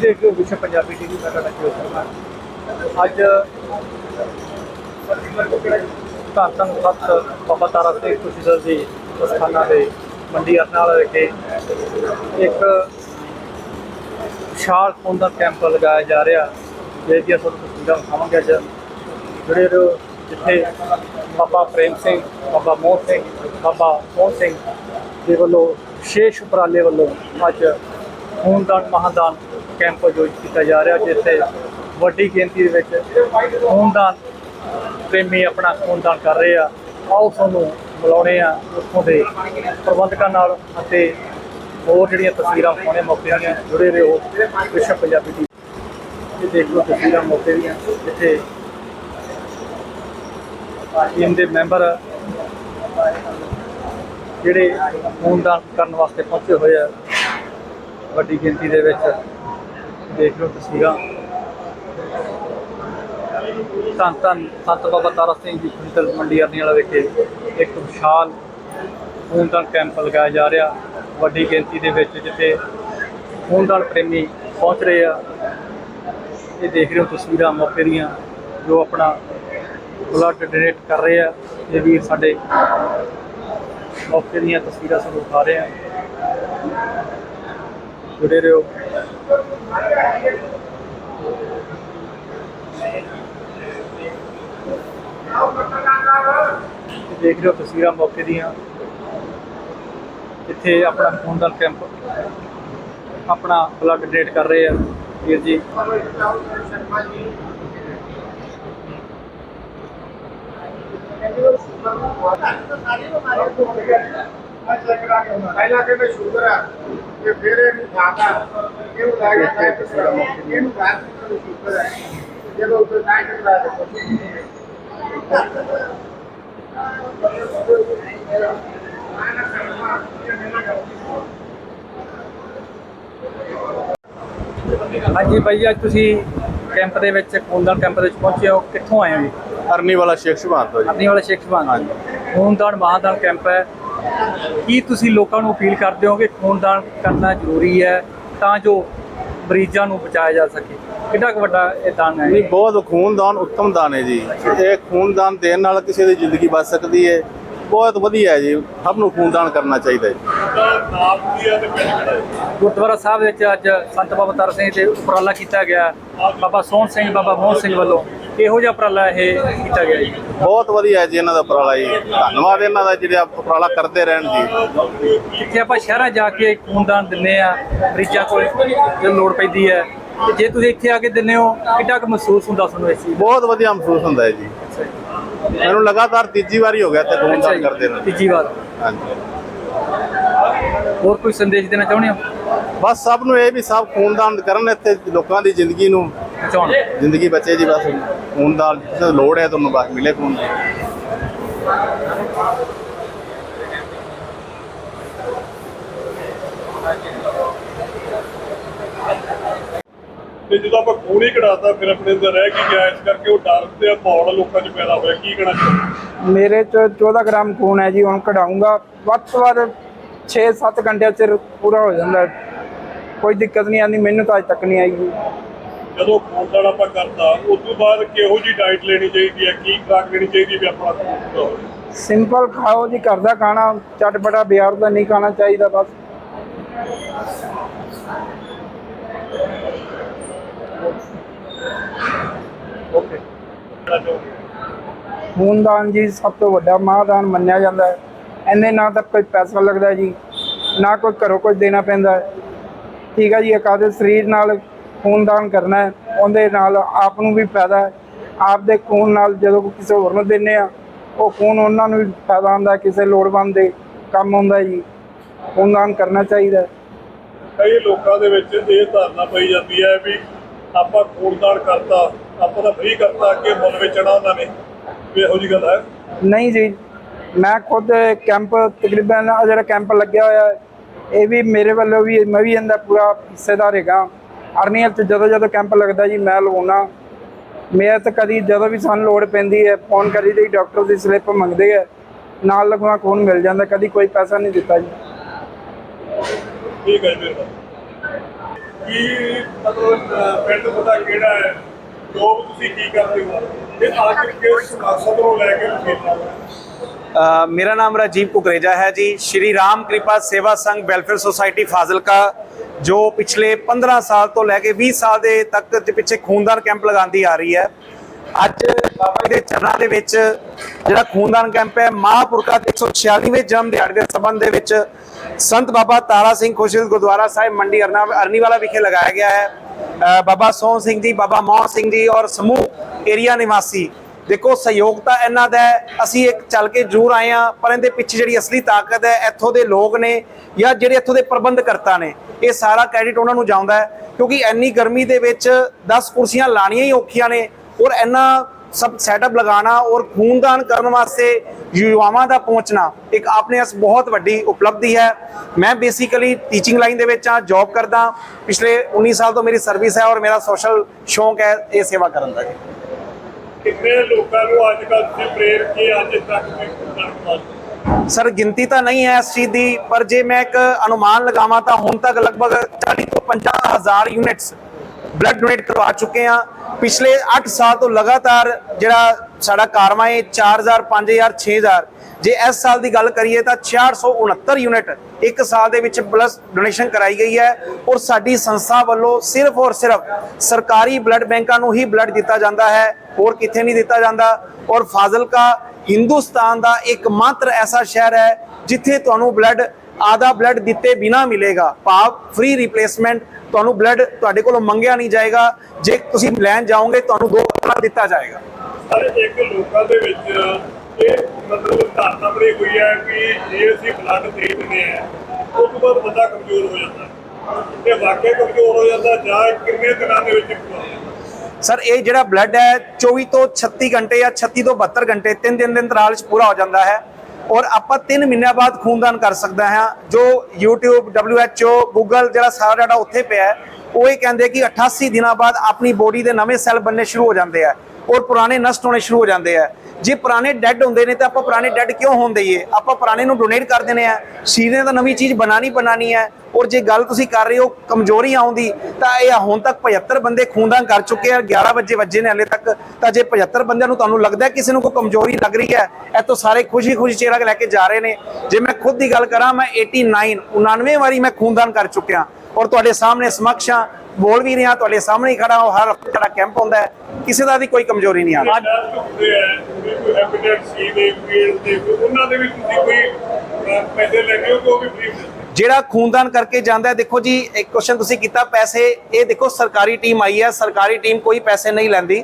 ਦੇਖ ਰਹੇ ਵਿਸ਼ਵ ਪੰਜਾਬੀ ਟੀਵੀ ਮੈਂ ਤੁਹਾਡਾ ਕਿਉਂ ਕਰਨਾ। ਅੱਜ ਧੰਨ ਧੰਨ ਸਤ ਬਾਬਾ ਤਾਰਾ ਸਿੰਘ ਖੁਸ਼ੀਦਰ ਜੀ ਸਥਾਨਾਂ ਦੇ ਮੰਡੀ ਅਰਨਾਲ ਵਿਖੇ ਇੱਕ ਵਿਸ਼ਾਲ ਖੂਨ ਦਾ ਕੈਂਪ ਲਗਾਇਆ ਜਾ ਰਿਹਾ। ਜਿਹਦੀ ਦੀਆਂ ਤੁਹਾਨੂੰ ਤਸਵੀਰਾਂ ਦਿਖਾਵਾਂਗੇ ਅੱਜ। ਜਿਹੜੇ ਜਿੱਥੇ ਬਾਬਾ ਪ੍ਰੇਮ ਸਿੰਘ, ਬਾਬਾ ਮੋਹਨ ਸਿੰਘ, ਬਾਬਾ ਮੋਹਨ ਸਿੰਘ ਦੇ ਵੱਲੋਂ ਵਿਸ਼ੇਸ਼ ਉਪਰਾਲੇ ਵੱਲੋਂ ਅੱਜ ਖੂਨਦਾਨ ਮਹਾਦਾਨ ਕੈਂਪ ਆਯੋਜਿਤ ਕੀਤਾ ਜਾ ਰਿਹਾ ਜਿੱਥੇ ਵੱਡੀ ਗਿਣਤੀ ਦੇ ਵਿੱਚ ਖੂਨਦਾਨ ਪ੍ਰੇਮੀ ਆਪਣਾ ਖੂਨਦਾਨ ਕਰ ਰਹੇ ਆ, ਆਓ ਤੁਹਾਨੂੰ ਮਿਲਾਉਣੇ ਆ ਉੱਥੋਂ ਦੇ ਪ੍ਰਬੰਧਕਾਂ ਨਾਲ ਅਤੇ ਹੋਰ ਜਿਹੜੀਆਂ ਤਸਵੀਰਾਂ ਪਾਉਣੇ ਮੌਕੇ ਦੀਆਂ, ਜੁੜੇ ਰਹੋ ਵਿਸ਼ਵ ਪੰਜਾਬੀ ਦੀ ਇਹ ਦੇਖ ਲਓ ਤਸਵੀਰਾਂ ਮੌਕੇ ਦੀਆਂ, ਜਿੱਥੇ ਟੀਮ ਦੇ ਮੈਂਬਰ ਜਿਹੜੇ ਖੂਨਦਾਨ ਕਰਨ ਵਾਸਤੇ ਪਹੁੰਚੇ ਹੋਏ ਆ, ਵੱਡੀ ਗਿਣਤੀ ਦੇ ਵਿੱਚ। ਦੇਖ ਲਓ ਤਸਵੀਰਾਂ। ਧੰਨ ਧੰਨ ਸੰਤ ਬਾਬਾ ਤਾਰਾ ਸਿੰਘ ਜੀ ਖੁਸ਼ਦਲ ਮੰਡੀ ਅਰਨੀ ਵਾਲਾ ਵਿਖੇ। ਇੱਕ ਵਿਸ਼ਾਲ ਖੂਨਦਾਨ ਕੈਂਪ ਲਗਾਇਆ ਜਾ ਰਿਹਾ। ਵੱਡੀ ਗਿਣਤੀ ਦੇ ਵਿੱਚ ਜਿੱਥੇ ਖੂਨਦਾਨ ਪ੍ਰੇਮੀ ਪਹੁੰਚ ਰਹੇ ਆ। ਇਹ ਦੇਖ ਰਹੇ ਹੋ ਤਸਵੀਰਾਂ ਮੌਕੇ ਦੀਆਂ, ਜੋ ਆਪਣਾ ਬਲੱਡ ਡੋਨੇਟ ਕਰ ਰਹੇ ਆ। ਇਹ ਵੀਰ ਸਾਡੇ ਮੌਕੇ ਦੀਆਂ ਤਸਵੀਰਾਂ ਸਾਨੂੰ ਦਿਖਾ ਰਹੇ ਆ। ਜੁੜੇ ਰਹੋ। ਇਹ ਦੇਖ ਰਹੇ ਹੋ ਤਸਵੀਰਾਂ ਮੌਕੇ ਦੀਆਂ। ਇੱਥੇ ਆਪਣਾ ਖੂਨਦਾਨ ਕੈਂਪ ਆਪਣਾ ਬਲੱਡ ਡੋਨੇਟ ਕਰ ਰਹੇ ਆ ਵੀਰ ਜੀ। ਪਹਿਲਾਂ ਕਹਿੰਦੇ ਸ਼ੂਗਰ ਆ, ਤੇ ਫਿਰ ਇਹਨੂੰ ਹਾਂਜੀ ਭਾਈ ਅੱਜ ਤੁਸੀਂ ਕੈਂਪ ਦੇ ਵਿੱਚ ਖੂਨਦਾਨ ਕੈਂਪ ਦੇ ਵਿੱਚ ਪਹੁੰਚੇ ਹੋ। ਕਿੱਥੋਂ ਆਏ ਹੋ ਜੀ? ਅਰਨੀ ਵਾਲਾ ਸ਼ੇਖ ਸੁਭਾਨ ਤੋਂ ਜੀ। ਅਰਨੀ ਵਾਲੇ ਸ਼ੇਖ ਸਭਾਨ। ਹਾਂਜੀ। ਖੂਨਦਾਨ ਮਹਾਦਾਨ ਕੈਂਪ ਹੈ। ਕੀ ਤੁਸੀਂ ਲੋਕਾਂ ਨੂੰ ਅਪੀਲ ਕਰਦੇ ਹੋ ਕਿ ਖੂਨਦਾਨ ਕਰਨਾ ਜ਼ਰੂਰੀ ਹੈ ਤਾਂ ਜੋ ਮਰੀਜ਼ਾਂ ਨੂੰ ਬਚਾਇਆ ਜਾ ਸਕੇ? ਕਿੰਨਾ ਕੁ ਵੱਡਾ ਇਹ ਦਾਨ ਹੈ? ਨਹੀਂ ਬਹੁਤ ਖੂਨਦਾਨ ਉੱਤਮ ਦਾਨ ਹੈ ਜੀ। ਇਹ ਖੂਨਦਾਨ ਦੇਣ ਨਾਲ ਕਿਸੇ ਦੀ ਜ਼ਿੰਦਗੀ ਬਚ ਸਕਦੀ ਹੈ। ਬਹੁਤ ਵਧੀਆ ਹੈ ਜੀ। ਸਭ ਨੂੰ ਖੂਨਦਾਨ ਕਰਨਾ ਚਾਹੀਦਾ ਹੈ ਗੁਰਦੁਆਰਾ ਸਾਹਿਬ ਵਿੱਚ ਅੱਜ ਸੰਤ ਬਾਬਾ ਤਾਰਾ ਸਿੰਘ ਦੇ ਉਪਰਾਲਾ ਕੀਤਾ ਗਿਆ। ਬਾਬਾ ਸੋਹਣ ਸਿੰਘ ਬਾਬਾ ਮੋਹਨ ਸਿੰਘ ਵੱਲੋਂ। ਇਹੋ ਜਿਹਾ ਉਪਰਾਲਾ ਇਹ ਕੀਤਾ ਗਿਆ ਜੀ? ਬਹੁਤ ਵਧੀਆ ਜੀ ਇਹਨਾਂ ਦਾ ਉਪਰਾਲਾ ਜੀ। ਧੰਨਵਾਦ ਇਹਨਾਂ ਦਾ ਜਿਹੜਾ ਉਪਰਾਲਾ ਕਰਦੇ ਰਹਿਣ ਜੀ। ਜਿੱਥੇ ਆਪਾਂ ਸ਼ਹਿਰਾਂ ਜਾ ਕੇ ਖੂਨਦਾਨ ਦਿੰਨੇ ਆ ਮਰੀਜ਼ਾਂ ਕੋਲ ਜਦੋਂ ਲੋੜ ਪੈਂਦੀ ਹੈ ਤੇ ਜੇ ਤੁਸੀਂ ਇੱਥੇ ਆ ਕੇ ਦਿੰਨੇ ਹੋ ਕਿੰਨਾ ਕੁ ਮਹਿਸੂਸ ਹੁੰਦਾ ਤੁਹਾਨੂੰ ਇਸ ਚੀਜ਼ ਬਹੁਤ ਵਧੀਆ ਮਹਿਸੂਸ ਹੁੰਦਾ ਹੈ ਜੀ। ਮੈਨੂੰ ਲਗਾਤਾਰ ਤੀਜੀ ਵਾਰੀ ਹੋ ਗਿਆ ਤੇ ਖੂਨਦਾਨ ਜੀ, ਕਰਦੇ ਨੇ। ਤੀਜੀ ਵਾਰ। ਹਾਂਜੀ। ਹੋਰ ਕੋਈ ਸੰਦੇਸ਼ ਦੇਣਾ ਚਾਹੁੰਦੇ ਹੋ? ਬਸ ਸਭ ਨੂੰ ਇਹ ਵੀ ਸਭ ਖੂਨਦਾਨ ਕਰਨ ਇੱਥੇ ਲੋਕਾਂ ਦੀ ਜ਼ਿੰਦਗੀ ਨੂੰ ਬਚਾਉਣ। ਜ਼ਿੰਦਗੀ ਬਚੇ ਜੀ ਬਸ। ਖੂਨਦਾਨ ਜਦੋਂ ਲੋੜ ਹੈ ਤੁਹਾਨੂੰ ਬਸ ਮਿਲੇ ਖੂਨ ਤੇ ਜਦੋਂ ਆਪਾਂ ਖੂਨ ਹੀ ਕਢਾਤਾ ਫਿਰ ਆਪਣੇ ਅੰਦਰ ਰਹਿ ਕੀ ਗਿਆ? ਇਸ ਕਰਕੇ ਉਹ ਡਰ ਤੇ ਮਾਹੌਲ ਲੋਕਾਂ 'ਚ ਪੈਦਾ ਹੋਇਆ। ਕੀ ਕਹਿਣਾ ਚਾਹੁੰਦੇ ਮੇਰੇ ਚ 14 ਗ੍ਰਾਮ ਖੂਨ ਹੈ ਜੀ ਹੁਣ ਕਢਾਊਂਗਾ। ਵੱਧ ਤੋਂ ਵੱਧ 6-7 ਘੰਟਿਆਂ ਚ ਪੂਰਾ ਹੋ ਜਾਂਦਾ। ਕੋਈ ਦਿੱਕਤ ਨਹੀਂ ਆਉਂਦੀ ਮੈਨੂੰ ਤਾਂ ਅੱਜ ਤੱਕ ਨਹੀਂ ਆਈ ਜੀ। ਜਦੋਂ ਖੂਨਦਾਨ ਆਪਾਂ ਕਰਤਾ ਉਸ ਤੋਂ ਬਾਅਦ ਕਿਹੋ ਜੀ ਡਾਈਟ ਲੈਣੀ ਚਾਹੀਦੀ ਹੈ ਕੀ ਖੁਰਾਕ ਲੈਣੀ ਚਾਹੀਦੀ ਵੀ ਆਪਣਾ ਖੂਨ ਪੂਰਾ ਹੋਵੇ? ਸਿੰਪਲ ਖਾਓ ਜੀ ਘਰ ਦਾ ਖਾਣਾ ਚਟਪਟਾ ਬਾਜ਼ਾਰ ਦਾ ਨਹੀਂ ਖਾਣਾ ਚਾਹੀਦਾ ਬਸ। ਓਕੇ ਖੂਨਦਾਨ ਜੀ ਸਭ ਤੋਂ ਵੱਡਾ ਮਹਾਦਾਨ ਮੰਨਿਆ ਜਾਂਦਾ ਹੈ। ਇਹਨੇ ਨਾ ਤਾਂ ਕੋਈ ਪੈਸਾ ਲੱਗਦਾ ਜੀ ਨਾ ਕੋਈ ਘਰੋਂ ਕੁਝ ਦੇਣਾ ਪੈਂਦਾ ਹੈ। ਠੀਕ ਹੈ ਜੀ ਇਕਾਦੇ ਸਰੀਰ ਨਾਲ ਖੂਨਦਾਨ ਕਰਨਾ ਹੈ ਉਹਦੇ ਨਾਲ ਆਪ ਨੂੰ ਵੀ ਫਾਇਦਾ ਹੈ। ਆਪ ਦੇ ਖੂਨ ਨਾਲ ਜਦੋਂ ਕਿਸੇ ਹੋਰ ਨੂੰ ਦਿੰਨੇ ਆ ਉਹ ਖੂਨ ਉਹਨਾਂ ਨੂੰ ਵੀ ਫਾਇਦਾ ਹੁੰਦਾ ਕਿਸੇ ਲੋੜਵੰਦ ਦੇ ਕੰਮ ਆਉਂਦਾ ਜੀ। ਖੂਨਦਾਨ ਕਰਨਾ ਚਾਹੀਦਾ ਕਈ ਲੋਕਾਂ ਦੇ ਵਿੱਚ ਇਹ ਧਾਰਨਾ ਪਈ ਜਾਂਦੀ ਹੈ ਵੀ ਆਪਾਂ ਖੂਨਦਾਨ ਕਰਤਾ ਆਪਾਂ ਤਾਂ ਫ੍ਰੀ ਕਰਤਾ ਅੱਗੇ ਮੁੱਲ ਵੇਚਣਾ ਉਹਨਾਂ ਨੇ। ਵੀ ਇਹੋ ਜੀ ਗੱਲ ਹੈ? ਨਹੀਂ ਜੀ ਮੈਂ ਖੁਦ ਕੈਂਪ ਤਕਰੀਬਨ ਜਿਹੜਾ ਕੈਂਪ ਲੱਗਿਆ ਹੋਇਆ ਹੈ, ਇਹ ਵੀ ਮੇਰੇ ਵੱਲੋਂ ਵੀ ਮੈਂ ਵੀ ਇਹਦਾ ਪੂਰਾ ਹਿੱਸੇਦਾਰ ਹੈਗਾ। ਅਰਨੀਅਲ ਚ ਜਦੋਂ ਜਦੋਂ ਕੈਂਪ ਲੱਗਦਾ ਜੀ ਮੈਂ ਲਵਾਉਣਾ ਮੈਂ ਤਾਂ ਕਦੀ ਜਦੋਂ ਵੀ ਸਾਨੂੰ ਲੋੜ ਪੈਂਦੀ ਹੈ ਫੋਨ ਕਰੀ ਦੀ ਡਾਕਟਰ ਦੀ ਸਲਿੱਪ ਮੰਗਦੇ ਹੈ ਨਾਲ ਲਗਵਾ ਖੂਨ ਮਿਲ ਜਾਂਦਾ ਕਦੀ ਕੋਈ ਪੈਸਾ ਨਹੀਂ ਦਿੱਤਾ ਜੀ। ਠੀਕ ਹੈ ਜੀ ਮਿਹਰਬਾਨੀ ਕੀ ਮਤਲਬ ਅਹ, ਪਿੰਡ ਤੁਹਾਡਾ ਕਿਹੜਾ ਹੈ? ਜੋਬ ਤੁਸੀਂ ਕੀ ਕਰਦੇ ਹੋ? ਤੇ ਆਖਿਰ ਕਿਸ ਮਕਸਦ ਨੂੰ ਲੈ ਕੇ ਤੁਸੀਂ ਇੱਥੇ ਆਏ ਹੋ? ਮੇਰਾ ਨਾਮ ਰਾਜੀਵ ਕੁਕਰੇਜਾ ਹੈ ਜੀ। ਸ਼੍ਰੀ ਰਾਮ ਕਿਰਪਾ ਸੇਵਾ ਸੰਘ ਵੈਲਫੇਅਰ ਸੁਸਾਇਟੀ ਫਾਜ਼ਿਲਕਾ, ਜੋ ਪਿਛਲੇ 15 ਸਾਲ ਤੋਂ ਲੈ ਕੇ 20 ਸਾਲ ਦੇ ਤੱਕ ਦੇ ਪਿੱਛੇ ਖੂਨਦਾਨ ਕੈਂਪ ਲਗਾਉਂਦੀ ਆ ਰਹੀ ਹੈ। ਅੱਜ ਬਾਬਾ ਜੀ ਦੇ ਚਰਨਾਂ ਦੇ ਵਿੱਚ ਜਿਹੜਾ ਖੂਨਦਾਨ ਕੈਂਪ ਹੈ, ਮਹਾਂਪੁਰਖਾਂ ਦੇ 146ਵੇਂ ਜਨਮ ਦਿਹਾੜੇ ਦੇ ਸੰਬੰਧ ਦੇ ਵਿੱਚ ਸੰਤ ਬਾਬਾ ਤਾਰਾ ਸਿੰਘ ਖੁਸ਼ੀਦ ਗੁਰਦੁਆਰਾ ਸਾਹਿਬ ਮੰਡੀ ਅਰਨੀਵਾਲਾ ਵਿਖੇ ਲਗਾਇਆ ਗਿਆ ਹੈ। ਬਾਬਾ ਸੋਹਣ ਸਿੰਘ ਜੀ, ਬਾਬਾ ਮੋਹਨ ਸਿੰਘ ਜੀ ਔਰ ਸਮੂਹ ਏਰੀਆ ਨਿਵਾਸੀ ਦੇਖੋ, ਸਹਿਯੋਗ ਤਾਂ ਇਹਨਾਂ ਦਾ ਅਸੀਂ ਇੱਕ ਚੱਲ ਕੇ ਜ਼ਰੂਰ ਆਏ ਆ ਪਰ ਇਹਦੇ ਪਿੱਛੇ ਜਿਹੜੀ ਅਸਲੀ ਤਾਕਤ ਹੈ, ਇੱਥੋਂ ਦੇ ਲੋਕ ਨੇ ਜਾਂ ਜਿਹੜੇ ਇੱਥੋਂ ਦੇ ਪ੍ਰਬੰਧਕਰਤਾ ਨੇ, ਇਹ ਸਾਰਾ ਕ੍ਰੈਡਿਟ ਉਹਨਾਂ ਨੂੰ ਜਾਂਦਾ ਹੈ। ਕਿਉਂਕਿ ਇੰਨੀ ਗਰਮੀ ਦੇ ਵਿੱਚ 10 ਕੁਰਸੀਆਂ ਲਾਣੀਆਂ ਹੀ ਔਖੀਆਂ ਨੇ ਔਰ ਇੰਨਾ ਸਭ ਸੈਟਅਪ ਲਗਾਉਣਾ ਔਰ ਖੂਨਦਾਨ ਕਰਨ ਵਾਸਤੇ ਯੁਵਾਵਾਂ ਦਾ ਪਹੁੰਚਣਾ, ਇੱਕ ਆਪਣੇ ਅਸ ਬਹੁਤ ਵੱਡੀ ਉਪਲਬਧੀ ਹੈ। ਮੈਂ ਬੇਸਿਕਲੀ ਟੀਚਿੰਗ ਲਾਈਨ ਦੇ ਵਿੱਚ ਆ ਜੌਬ ਕਰਦਾ। ਪਿਛਲੇ 19 ਸਾਲ ਤੋਂ ਮੇਰੀ ਸਰਵਿਸ ਹੈ ਔਰ ਮੇਰਾ ਸੋਸ਼ਲ ਸ਼ੌਂਕ ਹੈ ਇਹ ਸੇਵਾ ਕਰਨ ਦਾ। ਜੀ ਕਿੰਨੇ ਲੋਕਾਂ ਨੂੰ ਅੱਜ ਕੱਲ੍ਹ ਤੁਸੀਂ ਪ੍ਰੇਰ ਕੇ ਅੱਜ ਤੱਕ ਵੀ ਖੂਨਦਾਨ ਕਰਦੇ ਸਰ, ਗਿਣਤੀ ਤਾਂ ਨਹੀਂ ਹੈ ਇਸ ਚੀਜ਼ ਦੀ, ਪਰ ਜੇ ਮੈਂ ਇੱਕ ਅਨੁਮਾਨ ਲਗਾਵਾਂ ਤਾਂ ਹੁਣ ਤੱਕ ਲਗਭਗ 40 ਤੋਂ 50 ਹਜ਼ਾਰ ਯੂਨਿਟਸ ਬਲੱਡ ਡੋਨੇਟ ਕਰਵਾ ਚੁੱਕੇ ਹਾਂ। ਪਿਛਲੇ 8 ਸਾਲ ਤੋਂ ਲਗਾਤਾਰ ਜਿਹੜਾ ਸਾਡਾ ਕਾਰਵਾ ਹੈ 4000 5000 6000 ਜੇ ਇਸ ਸਾਲ ਦੀ ਗੱਲ ਕਰੀਏ ਤਾਂ 669 ਯੂਨਿਟ ਇੱਕ ਸਾਲ ਦੇ ਵਿੱਚ ਪਲੱਸ ਡੋਨੇਸ਼ਨ ਕਰਾਈ ਗਈ ਹੈ ਔਰ ਸਾਡੀ ਸੰਸਥਾ ਵੱਲੋਂ ਸਿਰਫ ਔਰ ਸਿਰਫ ਸਰਕਾਰੀ ਬਲੱਡ ਬੈਂਕਾਂ ਨੂੰ ਹੀ ਬਲੱਡ ਦਿੱਤਾ ਜਾਂਦਾ ਹੈ, ਹੋਰ ਕਿਤੇ ਨਹੀਂ ਦਿੱਤਾ ਜਾਂਦਾ ਔਰ ਫਾਜ਼ਿਲਕਾ ਹਿੰਦੁਸਤਾਨ ਦਾ ਇੱਕ ਮਾਤਰ ਐਸਾ ਸ਼ਹਿਰ ਹੈ ਜਿੱਥੇ ਤੁਹਾਨੂੰ ਬਲੱਡ ਆਧਾ ਬਲੱਡ ਦਿੱਤੇ ਬਿਨਾ ਮਿਲੇਗਾ। ਭਾਵ ਫ੍ਰੀ ਰਿਪਲੇਸਮੈਂਟ ਤੁਹਾਨੂੰ ਬਲੱਡ ਤੁਹਾਡੇ ਕੋਲੋਂ ਮੰਗਿਆ ਨਹੀਂ ਜਾਏਗਾ। ਜੇ ਤੁਸੀਂ ਲੈਣ ਜਾਓਗੇ, ਤੁਹਾਨੂੰ ਦੋ ਵਾਰ ਦਿੱਤਾ ਜਾਏਗਾ। ਸਰ ਇੱਕ ਲੋਕਾਂ ਦੇ ਵਿੱਚ ਇਹ ਮਤਲਬ ਧਾਰਨਾ ਬਣੀ ਹੋਈ ਹੈ ਕਿ ਜੇ ਅਸੀਂ ਬਲੱਡ ਦੇ ਦਿੰਦੇ ਆ ਉਸ ਤੋਂ ਬਾਅਦ ਬੰਦਾ ਕਮਜ਼ੋਰ ਹੋ ਜਾਂਦਾ। ਤੇ ਵਾਕਿਆ ਕਮਜ਼ੋਰ ਹੋ ਜਾਂਦਾ ਜਾਂ ਕਿੰਨੇ ਦਿਨਾਂ ਦੇ ਵਿੱਚ ਸਰ, ਇਹ ਜਿਹੜਾ ਬਲੱਡ ਹੈ 24 ਤੋਂ 36 ਘੰਟੇ ਜਾਂ 36 ਤੋਂ 72 ਘੰਟੇ, ਤਿੰਨ ਦਿਨ ਦੇ ਅੰਤਰਾਲ 'ਚ ਪੂਰਾ ਹੋ ਜਾਂਦਾ ਹੈ। ਔਰ ਆਪਾਂ 3 ਮਹੀਨਿਆਂ ਬਾਅਦ ਖੂਨਦਾਨ ਕਰ ਸਕਦਾ ਹਾਂ। ਜੋ YouTube WHO Google ਜਿਹੜਾ ਸਾਰਾ ਡਾਟਾ ਉੱਥੇ ਪਿਆ ਹੈ, ਉਹ ਇਹ ਕਹਿੰਦੇ ਕਿ 88 ਦਿਨਾਂ ਬਾਅਦ ਆਪਣੀ ਬੋਡੀ ਦੇ ਨਵੇਂ ਸੈੱਲ ਬਣਨੇ ਸ਼ੁਰੂ ਹੋ ਜਾਂਦੇ ਆ। ਔਰ ਪੁਰਾਣੇ ਨਸ਼ਟ ਹੋਣੇ ਸ਼ੁਰੂ ਹੋ ਜਾਂਦੇ ਆ। ਜੇ ਪੁਰਾਣੇ ਡੈੱਡ ਹੁੰਦੇ ਨੇ ਤਾਂ ਆਪਾਂ ਪੁਰਾਣੇ ਡੈੱਡ ਕਿਉਂ ਹੋਣ ਦਈਏ? ਆਪਾਂ ਪੁਰਾਣੇ ਨੂੰ ਡੋਨੇਟ ਕਰ ਦਿੰਦੇ ਆ। ਸਰੀਰ ਨੇ ਤਾਂ ਨਵੀਂ ਚੀਜ਼ ਬਣਾਣੀ ਬਣਾਣੀ ਹੈ ਔਰ ਜੇ ਗੱਲ ਤੁਸੀਂ ਕਰ ਰਹੇ ਹੋ ਕਮਜ਼ੋਰੀ ਆਉਂਦੀ ਤਾਂ ਇਹ ਹੁਣ ਤੱਕ 75 ਬੰਦੇ ਖੂਨਦਾਨ ਕਰ ਚੁੱਕੇ ਆ 11 ਵਜੇ ਵੱਜੇ ਨੇ ਹਲੇ ਤੱਕ। ਤਾਂ ਜੇ 75 ਬੰਦਿਆਂ ਨੂੰ ਤੁਹਾਨੂੰ ਲੱਗਦਾ ਕਿਸੇ ਨੂੰ ਕੋਈ ਕਮਜ਼ੋਰੀ ਲੱਗ ਰਹੀ ਹੈ, ਇਹ ਤੋਂ ਸਾਰੇ ਖੁਸ਼ੀ ਖੁਸ਼ੀ ਚਿਹਰਾ ਲੈ ਕੇ ਜਾ ਰਹੇ ਨੇ। ਜੇ ਮੈਂ ਖੁਦ ਦੀ ਗੱਲ ਕਰਾਂ, ਮੈਂ 89 99 ਵਾਰੀ ਮੈਂ ਖੂਨਦਾਨ ਕਰ ਚੁੱਕਿਆ। ਔਰ ਤੁਹਾਡੇ ਸਾਹਮਣੇ ਸਮਕਸ਼ਾਂ ਬੋਲ ਵੀ ਰਿਹਾ ਤੁਹਾਡੇ ਸਾਹਮਣੇ ਖੜਾ ਹਾਂ ਹਰ ਹਫ਼ਤੇ ਸਾਡਾ ਕੈਂਪ ਹੁੰਦਾ ਕਿਸੇ ਦਾ ਵੀ ਕੋਈ ਕਮਜ਼ੋਰੀ ਨਹੀਂ ਆ ਵੀ ਕੋਈ ਐਪੀਡੈਟ ਸੀ ਦੇ ਫੀਲਡ ਦੇ ਕੋਈ ਉਹਨਾਂ ਦੇ ਵੀ ਤੁਸੀਂ ਕੋਈ ਅਹ, ਪੈਸੇ ਲੈਂਦੇ ਹੋ ਕਿ ਉਹ ਵੀ ਫ੍ਰੀ ਹੁੰਦੇ ਜਿਹੜਾ ਖੂਨਦਾਨ ਕਰਕੇ ਜਾਂਦਾ ਦੇਖੋ ਜੀ ਇੱਕ ਕੁਐਸਚਨ ਤੁਸੀਂ ਕੀਤਾ ਪੈਸੇ ਇਹ ਦੇਖੋ ਸਰਕਾਰੀ ਟੀਮ ਆਈ ਹੈ ਸਰਕਾਰੀ ਟੀਮ ਕੋਈ ਪੈਸੇ ਨਹੀਂ ਲੈਂਦੀ।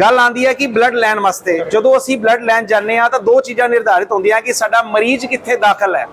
ਗੱਲ ਆਂਦੀ ਹੈ ਕਿ ਬਲੱਡ ਲੈਣ ਵਾਸਤੇ। ਜਦੋਂ ਅਸੀਂ ਬਲੱਡ ਲੈਣ ਜਾਂਦੇ ਆ ਤਾਂ ਦੋ ਚੀਜ਼ਾਂ ਨਿਰਧਾਰਿਤ ਹੁੰਦੀਆਂ ਕਿ ਸਾਡਾ ਮਰੀਜ਼ ਕਿੱਥੇ ਦਾਖਲ ਹੈ।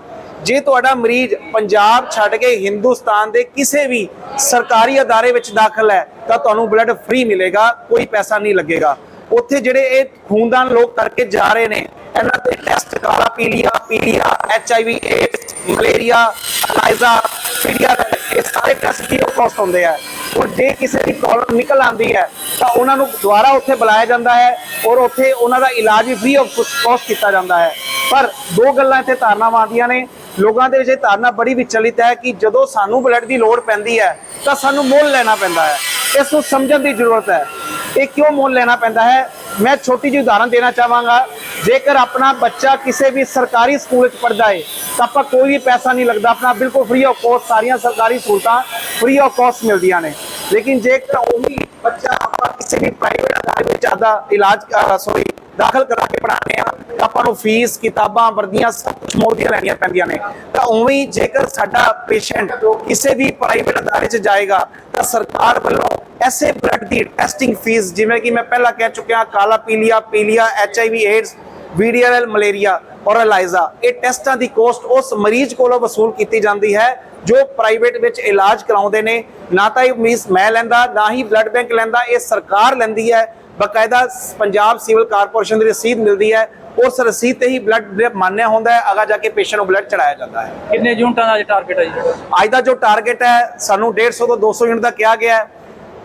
ਜੇ ਤੁਹਾਡਾ ਮਰੀਜ਼ ਪੰਜਾਬ ਛੱਡ ਕੇ ਹਿੰਦੁਸਤਾਨ ਦੇ ਕਿਸੇ ਵੀ ਸਰਕਾਰੀ ਅਦਾਰੇ ਵਿੱਚ ਦਾਖਲ ਹੈ, ਤਾਂ ਤੁਹਾਨੂੰ ਬਲੱਡ ਫ੍ਰੀ ਮਿਲੇਗਾ, ਕੋਈ ਪੈਸਾ ਨਹੀਂ ਲੱਗੇਗਾ। ਉੱਥੇ ਜਿਹੜੇ ਇਹ ਖੂਨਦਾਨ ਲੋਕ ਕਰਕੇ ਜਾ ਰਹੇ ਨੇ, ਇਹਨਾਂ 'ਤੇ ਟੈਸਟ ਕਾਲਾ ਪੀਲੀਆ ਪੀਲੀਆ ਐਚਆਈਵੀ ਏਡਸ ਮਲੇਰੀਆ ਅਲਾਈਜ਼ਾ ਪੀਲੀਆ ਇਹ ਸਾਰੇ ਟੈਸਟ ਵੀ ਕੋਸਟ ਹੁੰਦੇ ਆ। ਔਰ ਜੇ ਕਿਸੇ ਦੀ ਪ੍ਰੋਬਲਮ ਨਿਕਲ ਆਂਦੀ ਹੈ, ਤਾਂ ਉਹਨਾਂ ਨੂੰ ਦੁਬਾਰਾ ਉੱਥੇ ਬੁਲਾਇਆ ਜਾਂਦਾ ਹੈ ਔਰ ਉੱਥੇ ਉਹਨਾਂ ਦਾ ਇਲਾਜ ਵੀ ਫ੍ਰੀ ਆਫ ਕੋਸਟ ਕੀਤਾ ਜਾਂਦਾ ਹੈ। ਪਰ ਦੋ ਗੱਲਾਂ ਇੱਥੇ ਧਾਰਨਾਵਾਂ ਆਉਂਦੀਆਂ ਨੇ। ਲੋਕਾਂ ਦੇ ਵਿੱਚ ਇਹ ਧਾਰਨਾ ਬੜੀ ਵਿਚਲਿਤ ਹੈ ਕਿ ਜਦੋਂ ਸਾਨੂੰ ਬਲੱਡ ਦੀ ਲੋੜ ਪੈਂਦੀ ਹੈ, ਤਾਂ ਸਾਨੂੰ ਮੁੱਲ ਲੈਣਾ ਪੈਂਦਾ ਹੈ। ਇਸ ਨੂੰ ਸਮਝਣ ਦੀ ਜ਼ਰੂਰਤ ਹੈ। ਇਹ ਕਿਉਂ ਮੁੱਲ ਲੈਣਾ ਪੈਂਦਾ ਹੈ? ਮੈਂ ਛੋਟੀ ਜਿਹੀ ਉਦਾਹਰਨ ਦੇਣਾ ਚਾਹਾਂਗਾ। ਜੇਕਰ ਆਪਣਾ ਬੱਚਾ ਕਿਸੇ ਵੀ ਸਰਕਾਰੀ ਸਕੂਲ ਵਿੱਚ ਪੜ੍ਹਦਾ ਹੈ ਤਾਂ ਆਪਾਂ ਕੋਈ ਵੀ ਪੈਸਾ ਨਹੀਂ ਲੱਗਦਾ। ਆਪਣਾ ਬਿਲਕੁਲ ਫ੍ਰੀ ਆਫ ਕੋਸਟ ਸਾਰੀਆਂ ਸਰਕਾਰੀ ਸਹੂਲਤਾਂ ਫ੍ਰੀ ਆਫ ਕੋਸਟ ਮਿਲਦੀਆਂ ਨੇ। ਲੇਕਿਨ ਜੇਕਰ ਉਹ ਵੀ ਬੱਚਾ ਆਪਾਂ ਕਿਸੇ ਵੀ ਪ੍ਰਾਈਵੇਟ ਅਦਾਰੇ ਵਿੱਚ ਆਦਾ ਇਲਾਜ ਸੋਰੀ ਦਾਖਲ ਕਰਾ ਕੇ ਪੜਾਉਂਦੇ ਆ ਆਪਾਂ ਨੂੰ ਫੀਸ, ਕਿਤਾਬਾਂ ਵਰਦੀਆਂ ਸਭ ਕੁਝ ਮੁੱਲ ਦੀਆਂ ਲੈਣੀਆਂ ਪੈਂਦੀਆਂ ਨੇ। ਤਾਂ ਉਵੇਂ ਹੀ ਜੇਕਰ ਸਾਡਾ ਪੇਸ਼ੈਂਟ ਕਿਸੇ ਵੀ ਪ੍ਰਾਈਵੇਟ ਅਦਾਰੇ 'ਚ ਜਾਏਗਾ, ਤਾਂ ਸਰਕਾਰ ਵੱਲੋਂ ਐਸੇ ਬਲੱਡ ਦੀ ਟੈਸਟਿੰਗ ਫੀਸ ਜਿਵੇਂ ਕਿ ਮੈਂ ਪਹਿਲਾਂ ਕਹਿ ਚੁੱਕਿਆ, ਕਾਲਾ ਪੀਲੀਆ ਪੀਲੀਆ ਐਚਆਈਵੀ ਏਡਸ ਵੀਡੀਆਰਐਲ ਮਲੇਰੀਆ ਔਰ ਅਲਾਈਜ਼ਾ ਇਹ ਟੈਸਟਾਂ ਦੀ ਕੋਸਟ ਉਸ ਮਰੀਜ਼ ਕੋਲੋਂ ਵਸੂਲ ਕੀਤੀ ਜਾਂਦੀ ਹੈ, ਜੋ ਪ੍ਰਾਈਵੇਟ ਵਿੱਚ ਇਲਾਜ ਕਰਾਉਂਦੇ ਨੇ। ਨਾ ਤਾਂ ਇਹ ਮਰੀਜ਼ ਮੈਂ ਲੈਂਦਾ, ਨਾ ਹੀ ਬਲੱਡ ਬੈਂਕ ਲੈਂਦਾ, ਇਹ ਸਰਕਾਰ ਲੈਂਦੀ ਹੈ। ਬਕਾਇਦਾ ਪੰਜਾਬ ਸਿਵਲ ਕਾਰਪੋਰੇਸ਼ਨ ਦੀ ਰਸੀਦ ਮਿਲਦੀ ਹੈ ਉਸ ਰਸੀਦ ਤੇ ਹੀ ਬਲੱਡ ਮਾਨਿਆ ਹੁੰਦਾ ਹੈ ਅਗਾ ਜਾ ਕੇ ਪੇਸ਼ੈਂਟ ਨੂੰ ਬਲੱਡ ਚੜਾਇਆ ਜਾਂਦਾ ਹੈ। ਕਿੰਨੇ ਯੂਨਿਟਾਂ ਦਾ ਅੱਜ ਟਾਰਗੇਟ ਹੈ ਜੀ? ਅੱਜ ਦਾ ਜੋ ਟਾਰਗੇਟ ਹੈ ਸਾਨੂੰ 150 ਤੋਂ 200 ਯੂਨਿਟ ਦਾ ਕਿਹਾ ਗਿਆ ਹੈ।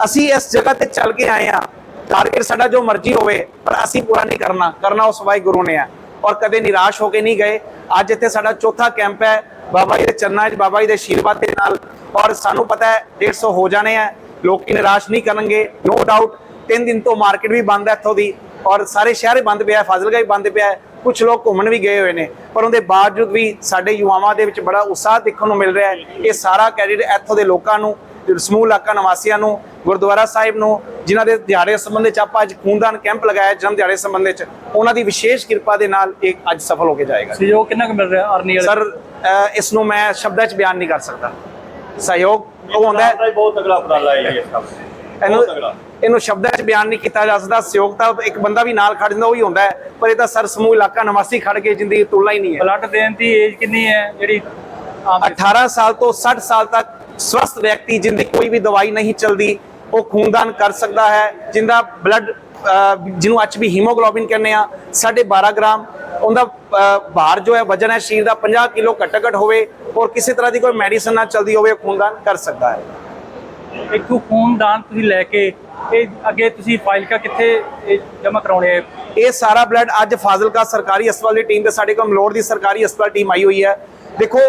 ਅਸੀਂ ਇਸ ਜਗ੍ਹਾ ਤੇ ਚੱਲ ਕੇ ਆਏ ਹਾਂ। ਟਾਰਗੇਟ ਸਾਡਾ ਜੋ ਮਰਜ਼ੀ ਹੋਵੇ ਪਰ ਅਸੀਂ ਪੂਰਾ ਨਹੀਂ ਕਰਨਾ। ਕਰਨਾ ਉਸ ਵਾਹਿਗੁਰੂ ਨੇ ਹੈ। ਔਰ ਕਦੇ ਨਿਰਾਸ਼ ਹੋ ਕੇ ਨਹੀਂ ਗਏ। ਅੱਜ ਇੱਥੇ ਸਾਡਾ ਚੌਥਾ ਕੈਂਪ ਹੈ। ਬਾਬਾ ਜੀ ਦੇ ਚਰਨਾਂ 'ਚ ਬਾਬਾ ਜੀ ਦੇ ਆਸ਼ੀਰਵਾਦ ਦੇ ਨਾਲ। ਔਰ ਸਾਨੂੰ ਪਤਾ ਹੈ 150 ਹੋ ਜਾਣੇ ਆ ਲੋਕੀ ਨਿਰਾਸ਼ ਨਹੀਂ ਕਰਨਗੇ। ਨੋ ਡਾਊਟ ਤਿੰਨ ਦਿਨ ਤੋਂ ਮਾਰਕੀਟ ਵੀ ਬੰਦ ਹੈ ਇੱਥੋਂ ਦੀ ਔਰ ਸਾਰੇ ਸ਼ਹਿਰ ਬੰਦ ਪਿਆ ਹੈ, ਫਾਜ਼ਿਲਕਾ ਵੀ ਬੰਦ ਪਿਆ ਹੈ। ਕੁਝ ਲੋਕ ਘੁੰਮਣ ਵੀ ਗਏ ਹੋਏ ਨੇ ਪਰ ਉਹਦੇ ਬਾਵਜੂਦ ਵੀ ਸਾਡੇ ਯੁਵਾਵਾਂ ਦੇ ਵਿੱਚ ਬੜਾ ਉਤਸ਼ਾਹ ਦੇਖਣ ਨੂੰ ਮਿਲ ਰਿਹਾ ਹੈ। ਇਹ ਸਾਰਾ ਕ੍ਰੈਡਿਟ ਇੱਥੋਂ ਦੇ ਲੋਕਾਂ ਨੂੰ ਸਮੂਹ ਇਲਾਕਾ ਨਿਵਾਸੀਆਂ ਨੂੰ ਗੁਰਦੁਆਰਾ ਸਾਹਿਬ ਨੂੰ ਜਿਨ੍ਹਾਂ ਦੇ ਦਿਹਾੜੇ ਸੰਬੰਧ ਵਿੱਚ ਆਪਾਂ ਅੱਜ ਖੂਨਦਾਨ ਕੈਂਪ ਲਗਾਇਆ ਜਨਮ ਦਿਹਾੜੇ ਸੰਬੰਧ ਵਿੱਚ ਉਹਨਾਂ ਦੀ ਵਿਸ਼ੇਸ਼ ਕਿਰਪਾ ਦੇ ਨਾਲ ਇਹ ਅੱਜ ਸਫਲ ਹੋ ਕੇ ਜਾਏਗਾ। ਸਹਿਯੋਗ ਕਿੰਨਾ ਕੁ ਮਿਲ ਰਿਹਾ ਅਰਨੀ ਵਾਲੇ? ਸਰ ਇਸ ਨੂੰ ਮੈਂ ਸ਼ਬਦਾਂ 'ਚ ਬਿਆਨ ਨਹੀਂ ਕਰ ਸਕਦਾ। ਸਹਿਯੋਗ ਉਹ ਹੁੰਦਾ ਹੈ। ਬਹੁਤ ਤਗੜਾ ਉਪਰਾਲਾ ਹੈ ਇਹ ਸਭ ਇਹਨੂੰ ਇਹਨੂੰ ਸ਼ਬਦਾਂ 'ਚ ਬਿਆਨ ਨਹੀਂ ਕੀਤਾ ਜਾ ਸਕਦਾ ਸਹਿਯੋਗ ਤਾਂ ਇੱਕ ਬੰਦਾ ਵੀ ਨਾਲ ਖੜ ਜਾਂਦਾ ਉਹ ਹੀ ਹੁੰਦਾ ਹੈ ਪਰ ਇਹ ਤਾਂ ਸਰ ਸਮੂਹ ਇਲਾਕਾ ਨਿਵਾਸੀ ਖੜ ਕੇ ਜ਼ਿੰਦਗੀ ਤੁਲਨਾ ਹੀ ਨਹੀਂ ਹੈ। ਬਲੱਡ ਦੇਣ ਦੀ ਏਜ ਕਿੰਨੀ ਹੈ ਜਿਹੜੀ ਆਮ 18 ਸਾਲ ਤੋਂ 60 ਸਾਲ ਤੱਕ ਸਵਸਥ ਵਿਅਕਤੀ ਜਿੰਦੀ ਕੋਈ ਵੀ ਦਵਾਈ ਨਹੀਂ ਚਲਦੀ ਉਹ ਖੂਨਦਾਨ ਕਰ ਸਕਦਾ ਹੈ ਜਿੰਦਾ ਬਲੱਡ ਜਿਹਨੂੰ ਅੱਜ ਵੀ ਹੀਮੋਗਲੋਬਿਨ ਕਹਿੰਦੇ ਆ 12.5 ਗ੍ਰਾਮ ਉਹਦਾ ਭਾਰ ਜੋ ਹੈ ਵਜਨ ਹੈ ਸਰੀਰ ਦਾ 50 ਕਿਲੋ ਘੱਟ ਘੱਟ ਹੋਵੇ ਔਰ ਕਿਸੇ ਤਰ੍ਹਾਂ ਦੀ ਕੋਈ ਮੈਡੀਸਨ ਨਾ ਚਲਦੀ ਹੋਵੇ ਉਹ ਖੂਨਦਾਨ ਕਰ ਸਕਦਾ ਹੈ। ਇੱਥੋਂ ਖੂਨਦਾਨ ਤੁਸੀਂ ਲੈ ਕੇ ਇਹ ਅੱਗੇ ਤੁਸੀਂ ਫਾਈਲ ਕਿੱਥੇ ਜਮ੍ਹਾਂ ਕਰਾਉਣੇ ਹੈ ਇਹ ਸਾਰਾ ਬਲੱਡ ਅੱਜ ਫਾਜ਼ਿਲਕਾ ਸਰਕਾਰੀ ਹਸਪਤਾਲ ਦੀ ਟੀਮ ਤੇ, ਸਾਡੇ ਕੋਲ ਮਲੋੜ ਦੀ ਸਰਕਾਰੀ ਹਸਪਤਾਲ ਟੀਮ ਆਈ ਹੋਈ ਹੈ। ਦੇਖੋ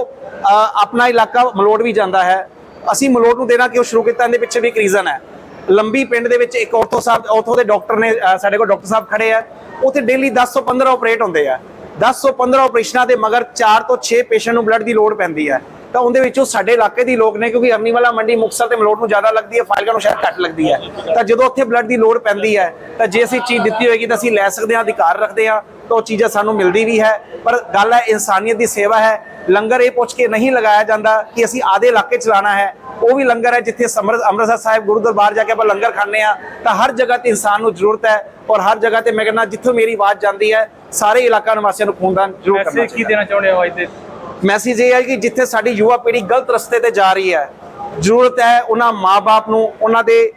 ਆਪਣਾ ਇਲਾਕਾ ਮਲੋੜ ਵੀ ਜਾਂਦਾ ਹੈ। ਅਸੀਂ ਮਲੋੜ ਨੂੰ ਦੇਣਾ ਕਿਉਂ ਸ਼ੁਰੂ ਕੀਤਾ? ਇਹਦੇ ਪਿੱਛੇ ਵੀ ਇੱਕ ਰੀਜ਼ਨ ਹੈ। ਲੰਬੀ ਪਿੰਡ ਦੇ ਵਿੱਚ ਇੱਕ ਔਰਥੋ ਸਾਹਿਬ ਔਰਥੋ ਦੇ ਡਾਕਟਰ ਨੇ ਸਾਡੇ ਕੋਲ ਡਾਕਟਰ ਸਾਹਿਬ ਖੜੇ ਆ। ਉੱਥੇ ਡੇਲੀ 10 ਤੋਂ 15 ਆਪਰੇਟ ਹੁੰਦੇ ਆ। 10 ਤੋਂ 15 ਆਪਰੇਸ਼ਨਾਂ ਦੇ ਮਗਰ 4 ਤੋਂ 6 ਪੇਸ਼ੈਂਟ ਨੂੰ ਬਲੱਡ ਦੀ ਲੋੜ ਪੈਂਦੀ ਹੈ। ਤਾਂ ਉਹਦੇ ਵਿੱਚੋਂ ਸਾਡੇ ਇਲਾਕੇ ਦੀ ਲੋਕ ਨੇ ਕਿਉਂਕਿ ਅਰਨੀ ਵਾਲਾ ਮੰਡੀ ਮੁਕਤਸਰ ਤੇ ਮਲੋੜ ਨੂੰ ਜ਼ਿਆਦਾ ਲੱਗਦੀ ਹੈ ਫਾਇਲਕਾ ਨੂੰ ਸ਼ਾਇਦ ਘੱਟ ਲੱਗਦੀ ਹੈ। ਤਾਂ ਜਦੋਂ ਉੱਥੇ ਬਲੱਡ ਦੀ ਲੋੜ ਪੈਂਦੀ ਹੈ ਤਾਂ ਜੇ ਅਸੀਂ ਚੀਜ਼ ਦਿੱਤੀ ਹੋਏਗੀ ਤਾਂ ਅਸੀਂ ਲੈ ਸਕਦੇ ਹਾਂ ਅਧਿਕਾਰ ਰੱਖਦੇ ਹਾਂ ਤਾਂ ਉਹ ਚੀਜ਼ਾਂ ਸਾਨੂੰ ਮਿਲਦੀ ਵੀ ਹੈ। ਪਰ ਗੱਲ ਹੈ ਇਨਸਾਨੀਅਤ ਦੀ ਸੇਵਾ ਹੈ। ਲੰਗਰ ਇਹ ਪੁੱਛ ਕੇ ਨਹੀਂ ਲਗਾਇਆ ਜਾਂਦਾ ਕਿ ਅਸੀਂ ਆਦੇ ਇਲਾਕੇ ਚਲਾਣਾ ਹੈ। ਉਹ ਵੀ ਲੰਗਰ ਹੈ ਜਿੱਥੇ ਅੰਮ੍ਰਿਤਸਰ ਸਾਹਿਬ ਗੁਰੂ ਦਰਬਾਰ ਜਾ ਕੇ ਆਪਾਂ ਲੰਗਰ ਖਾਂਦੇ ਆ ਤਾਂ ਹਰ ਜਗ੍ਹਾ ਤੇ ਇਨਸਾਨ ਨੂੰ ਜ਼ਰੂਰਤ ਹੈ ਔਰ ਹਰ ਜਗ੍ਹਾ ਤੇ ਮੈਂ ਕਹਿੰਦਾ ਜਿੱਥੋਂ ਮੇਰੀ ਆਵਾਜ਼ ਜਾਂਦੀ ਹੈ ਸਾਰੇ ਇਲਾਕਾ ਨਿਵਾਸੀਆਂ ਨੂੰ ਖੂਨਦਾਨ ਜ਼ਰੂਰ ਕਰਨਾ ਮੈਸੇਜ ਕੀ ਚਾਹੀਦਾ। ਦੇਣਾ ਚਾਹੁੰਦੇ ਹੋ ਅੱਜ ਦੇ ਮੈਸੇਜ ਇਹ ਹੈ ਕਿ ਜਿੱਥੇ ਸਾਡੀ ਯੁਵਾ ਪੀੜ੍ਹੀ ਗਲਤ ਰਸਤੇ ਤੇ ਜਾ ਰਹੀ ਹੈ, ਜ਼ਰੂਰਤ ਹੈ ਉਹਨਾਂ ਮਾਪੇ ਨੂੰ, ਉਹਨਾਂ ਦੇ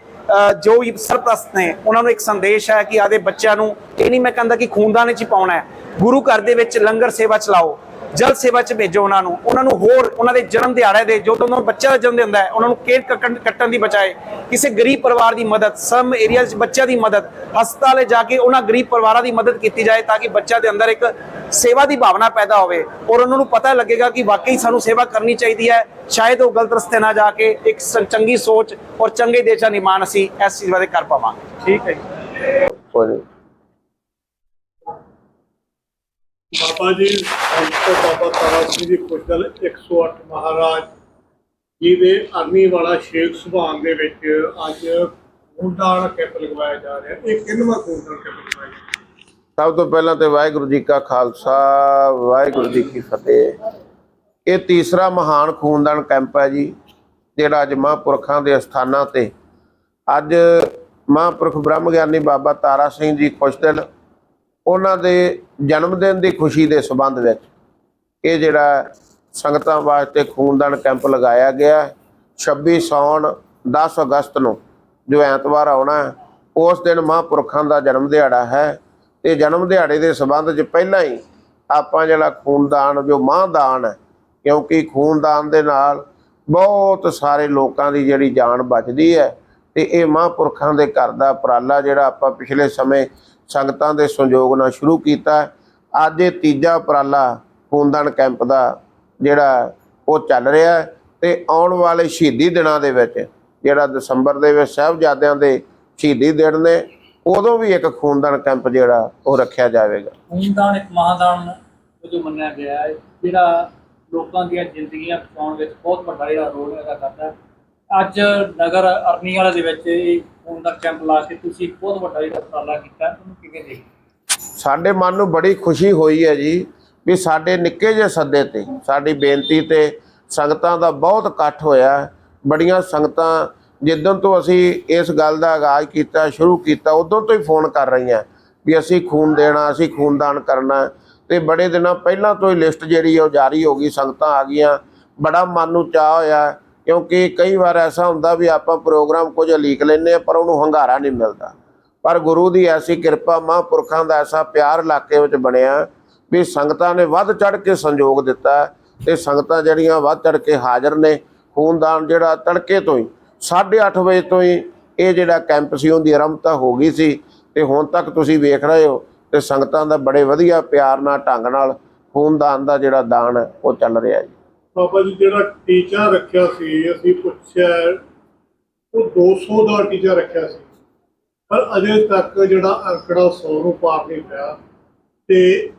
ਜੋ ਵੀ ਸਰਪ੍ਰਸਤ ਨੇ, ਉਹਨਾਂ ਨੂੰ ਇੱਕ ਸੰਦੇਸ਼ ਹੈ ਕਿ ਆਦੇ ਬੱਚਿਆਂ ਨੂੰ, ਇਹ ਨਹੀਂ ਮੈਂ ਕਹਿੰਦਾ ਕਿ ਖੂਨਦਾਨ ਵਿੱਚ ਹੀ ਪਾਉਣਾ ਹੈ। ਗੁਰੂ ਘਰ ਦੇ ਵਿੱਚ ਲੰਗਰ ਸੇਵਾ ਚਲਾਓ। ਜਲ ਸੇਵਾ ਚ ਭੇਜੋ ਉਹਨਾਂ ਨੂੰ। ਉਹਨਾਂ ਨੂੰ ਹੋਰ ਉਹਨਾਂ ਦੇ ਜਨਮ ਦਿਹਾੜੇ ਦੇ ਜੋ ਉਹਨਾਂ ਨੂੰ ਬੱਚਾ ਦਾ ਜਨਮ ਦਿੰਦਾ ਹੈ ਉਹਨਾਂ ਨੂੰ ਕੇਕ ਕੱਟਣ ਦੀ ਬਚਾਏ ਕਿਸੇ ਗਰੀਬ ਪਰਿਵਾਰ ਦੀ ਮਦਦ ਸਮ ਏਰੀਆ 'ਚ ਬੱਚਿਆਂ ਦੀ ਮਦਦ ਹਸਪਤਾਲੇ ਜਾ ਕੇ ਉਹਨਾਂ ਗਰੀਬ ਪਰਿਵਾਰਾਂ ਦੀ ਮਦਦ ਕੀਤੀ ਜਾਏ ਤਾਂ ਕਿ ਬੱਚਾ ਦੇ ਅੰਦਰ ਇੱਕ ਸੇਵਾ ਦੀ ਭਾਵਨਾ ਪੈਦਾ ਹੋਵੇ। ਔਰ ਉਹਨਾਂ ਨੂੰ ਪਤਾ ਲੱਗੇਗਾ ਕਿ ਵਾਕਈ ਸਾਨੂੰ ਸੇਵਾ ਕਰਨੀ ਚਾਹੀਦੀ ਹੈ। ਸ਼ਾਇਦ ਉਹ ਗਲਤ ਰਸਤੇ ਨਾ ਜਾ ਕੇ ਇੱਕ ਚੰਗੀ ਸੋਚ ਔਰ ਚੰਗੇ ਦੇਸ਼ਾਂ ਨਿਰਮਾਣ ਅਸੀਂ ਇਸ ਚੀਜ਼ ਬਾਰੇ ਕਰ ਪਾਵਾਂਗੇ। ਠੀਕ ਹੈ ਜੀ। ਬਾਬਾ ਜੀ ਸੰਤੋ ਬਾਬਾ ਤਾਰਾ ਸਿੰਘ ਦੀ ਖੁਸ਼ਦਲ 108 ਮਹਾਰਾਜ ਜੀ ਦੇ ਅਰਨੀ ਵਾਲਾ ਸ਼ੇਖ ਸੁਭਾਨ ਦੇ ਵਿੱਚ ਅੱਜ ਖੂਨਦਾਨ ਕੈਂਪ ਲਗਵਾਇਆ ਜਾ ਰਿਹਾ। ਇਹ ਕਿੰਨਵਾਂ ਖੂਨਦਾਨ ਕੈਂਪ ਲਗਵਾਇਆ ਸਭ ਤੋਂ ਪਹਿਲਾਂ ਤੇ ਵਾਹਿਗੁਰੂ ਜੀ ਕਾ ਖਾਲਸਾ, ਵਾਹਿਗੁਰੂ ਜੀ ਕੀ ਫਤਿਹ। ਇਹ ਤੀਸਰਾ ਮਹਾਨ ਖੂਨਦਾਨ ਕੈਂਪ ਹੈ ਜੀ, ਜਿਹੜਾ ਅੱਜ ਮਹਾਂਪੁਰਖਾਂ ਦੇ ਅਸਥਾਨਾਂ ਤੇ ਅੱਜ ਮਹਾਂਪੁਰਖ ਬ੍ਰਹਮ ਗਿਆਨੀ ਬਾਬਾ ਤਾਰਾ ਸਿੰਘ ਜੀ ਖੁਸ਼ਦਿਲ ਉਹਨਾਂ ਦੇ ਜਨਮ ਦਿਨ ਦੀ ਖੁਸ਼ੀ ਦੇ ਸੰਬੰਧ ਵਿੱਚ ਇਹ ਜਿਹੜਾ ਸੰਗਤਾਂ ਵਾਸਤੇ ਖੂਨਦਾਨ ਕੈਂਪ ਲਗਾਇਆ ਗਿਆ ਹੈ। 26 ਸੌਣ 10 ਅਗਸਤ ਨੂੰ ਜੋ ਐਤਵਾਰ ਆਉਣਾ ਉਸ ਦਿਨ ਮਹਾਂਪੁਰਖਾਂ ਦਾ ਜਨਮ ਦਿਹਾੜਾ ਹੈ ਤੇ ਜਨਮ ਦਿਹਾੜੇ ਦੇ ਸੰਬੰਧ 'ਚ ਪਹਿਲਾਂ ਹੀ ਆਪਾਂ ਜਿਹੜਾ ਖੂਨਦਾਨ, ਜੋ ਮਹਾਂਦਾਨ ਹੈ, ਕਿਉਂਕਿ ਖੂਨਦਾਨ ਦੇ ਨਾਲ ਬਹੁਤ ਸਾਰੇ ਲੋਕਾਂ ਦੀ ਜਿਹੜੀ ਜਾਨ ਬਚਦੀ ਹੈ ਤੇ ਇਹ ਮਹਾਂਪੁਰਖਾਂ ਦੇ ਘਰ ਦਾ ਉਪਰਾਲਾ ਜਿਹੜਾ ਆਪਾਂ ਪਿਛਲੇ ਸਮੇਂ ਸੰਗਤਾਂ ਦੇ ਸੰਯੋਗ ਨਾਲ ਸ਼ੁਰੂ ਕੀਤਾ ਅੱਜ ਇਹ ਤੀਜਾ ਉਪਰਾਲਾ ਖੂਨਦਾਨ ਕੈਂਪ ਦਾ ਜਿਹੜਾ ਉਹ ਚੱਲ ਰਿਹਾ ਹੈ ਤੇ ਆਉਣ ਵਾਲੇ ਸ਼ਹੀਦੀ ਦਿਨਾਂ ਦੇ ਵਿੱਚ ਜਿਹੜਾ ਦਸੰਬਰ ਦੇ ਵਿੱਚ ਸਾਹਿਬਜ਼ਾਦਿਆਂ ਦੇ ਸ਼ਹੀਦੀ ਦਿਨ ਨੇ, ਉਦੋਂ ਵੀ ਇੱਕ ਖੂਨਦਾਨ ਕੈਂਪ ਜਿਹੜਾ ਉਹ ਰੱਖਿਆ ਜਾਵੇਗਾ। ਖੂਨਦਾਨ ਇੱਕ ਮਹਾਦਾਨ ਵਜੋਂ ਮੰਨਿਆ ਗਿਆ ਹੈ, ਜਿਹੜਾ ਲੋਕਾਂ ਦੀਆਂ ਜ਼ਿੰਦਗੀਆਂ ਬਚਾਉਣ ਵਿੱਚ ਬਹੁਤ ਵੱਡਾ ਜਿਹੜਾ ਰੋਲ ਅਦਾ ਕਰਦਾ ਅੱਜ ਨਗਰ ਅਰਨੀ ਵਾਲਾ ਦੇ ਵਿੱਚ ਇਹ ਖੂਨਦਾਨ ਕੈਂਪ ਲਾ ਕੇ ਤੁਸੀਂ ਬਹੁਤ ਵੱਡਾ ਜਿਹੜਾ ਉਪਰਾਲਾ ਕੀਤਾ, ਉਹਨੂੰ ਕਿਵੇਂ ਦੇਖਦੇ ਸਾਡੇ ਮਨ ਨੂੰ ਬੜੀ ਖੁਸ਼ੀ ਹੋਈ ਹੈ ਜੀ ਵੀ ਸਾਡੇ ਨਿੱਕੇ ਜਿਹੇ ਸੱਦੇ ਤੇ, ਸਾਡੀ ਬੇਨਤੀ ਤੇ ਸੰਗਤਾਂ ਦਾ ਬਹੁਤ ਇਕੱਠ ਹੋਇਆ ਬੜੀਆਂ ਸੰਗਤਾਂ ਜਿੱਦਣ ਤੋਂ ਅਸੀਂ ਇਸ ਗੱਲ ਦਾ ਆਗਾਜ਼ ਕੀਤਾ, ਸ਼ੁਰੂ ਕੀਤਾ, ਉਦੋਂ ਤੋਂ ਹੀ ਫੋਨ ਕਰ ਰਹੀਆਂ ਵੀ ਅਸੀਂ ਖੂਨ ਦੇਣਾ, ਅਸੀਂ ਖੂਨਦਾਨ ਕਰਨਾ ਤੇ ਬੜੇ ਦਿਨਾਂ ਪਹਿਲਾਂ ਤੋਂ ਹੀ ਲਿਸਟ ਜਿਹੜੀ ਉਹ ਜਾਰੀ ਹੋ ਗਈ, ਸੰਗਤਾਂ ਆ ਗਈਆਂ। ਬੜਾ ਮਨ ਨੂੰ ਚਾਹ ਹੋਇਆ। ਕਿਉਂਕਿ ਕਈ ਵਾਰ ਐਸਾ ਹੁੰਦਾ ਵੀ ਆਪਾਂ ਪ੍ਰੋਗਰਾਮ ਕੁਝ ਲੀਕ ਲੈਂਦੇ ਆ ਪਰ ਉਹਨੂੰ ਹੰਗਾਰਾ ਨਹੀਂ ਮਿਲਦਾ। ਪਰ ਗੁਰੂ ਦੀ ਐਸੀ ਕਿਰਪਾ ਮਹਾਂਪੁਰਖਾਂ ਦਾ ਐਸਾ ਪਿਆਰ ਇਲਾਕੇ ਵਿੱਚ ਬਣਿਆ ਵੀ ਸੰਗਤਾਂ ਨੇ ਵੱਧ ਚੜ ਕੇ ਸੰਯੋਗ ਦਿੱਤਾ ਤੇ ਸੰਗਤਾਂ ਜਿਹੜੀਆਂ ਵੱਧ ਚੜ ਕੇ ਹਾਜ਼ਰ ਨੇ, ਖੂਨਦਾਨ ਜਿਹੜਾ ਤੜਕੇ ਤੋਂ ਹੀ 8:30 ਵਜੇ ਤੋਂ ਹੀ ਇਹ ਜਿਹੜਾ ਕੈਂਪ ਸੀ, ਉਹਦੀ ਆਰੰਭਤਾ ਹੋ ਗਈ ਸੀ ਤੇ ਹੁਣ ਤੱਕ ਤੁਸੀਂ ਵੇਖ ਰਹੇ ਹੋ ਤੇ ਸੰਗਤਾਂ ਦਾ ਬੜੇ ਵਧੀਆ ਪਿਆਰ ਨਾਲ, ਢੰਗ ਨਾਲ ਖੂਨਦਾਨ ਦਾ ਜਿਹੜਾ ਦਾਨ ਹੈ, ਉਹ ਚੱਲ ਰਿਹਾ ਜੀ। ਬਾਬਾ ਜੀ, ਜਿਹੜਾ ਟੀਚਾ ਰੱਖਿਆ ਸੀ, ਅਸੀਂ ਪੁੱਛਿਆ, ਉਹ 200 ਦਾ ਟੀਚਾ ਰੱਖਿਆ ਸੀ। ਪਰ ਅਜੇ ਤੱਕ ਜਿਹੜਾ ਅੰਕੜਾ 100 ਨੂੰ ਪਾਰ ਨਹੀਂ ਪਿਆ ਤੇ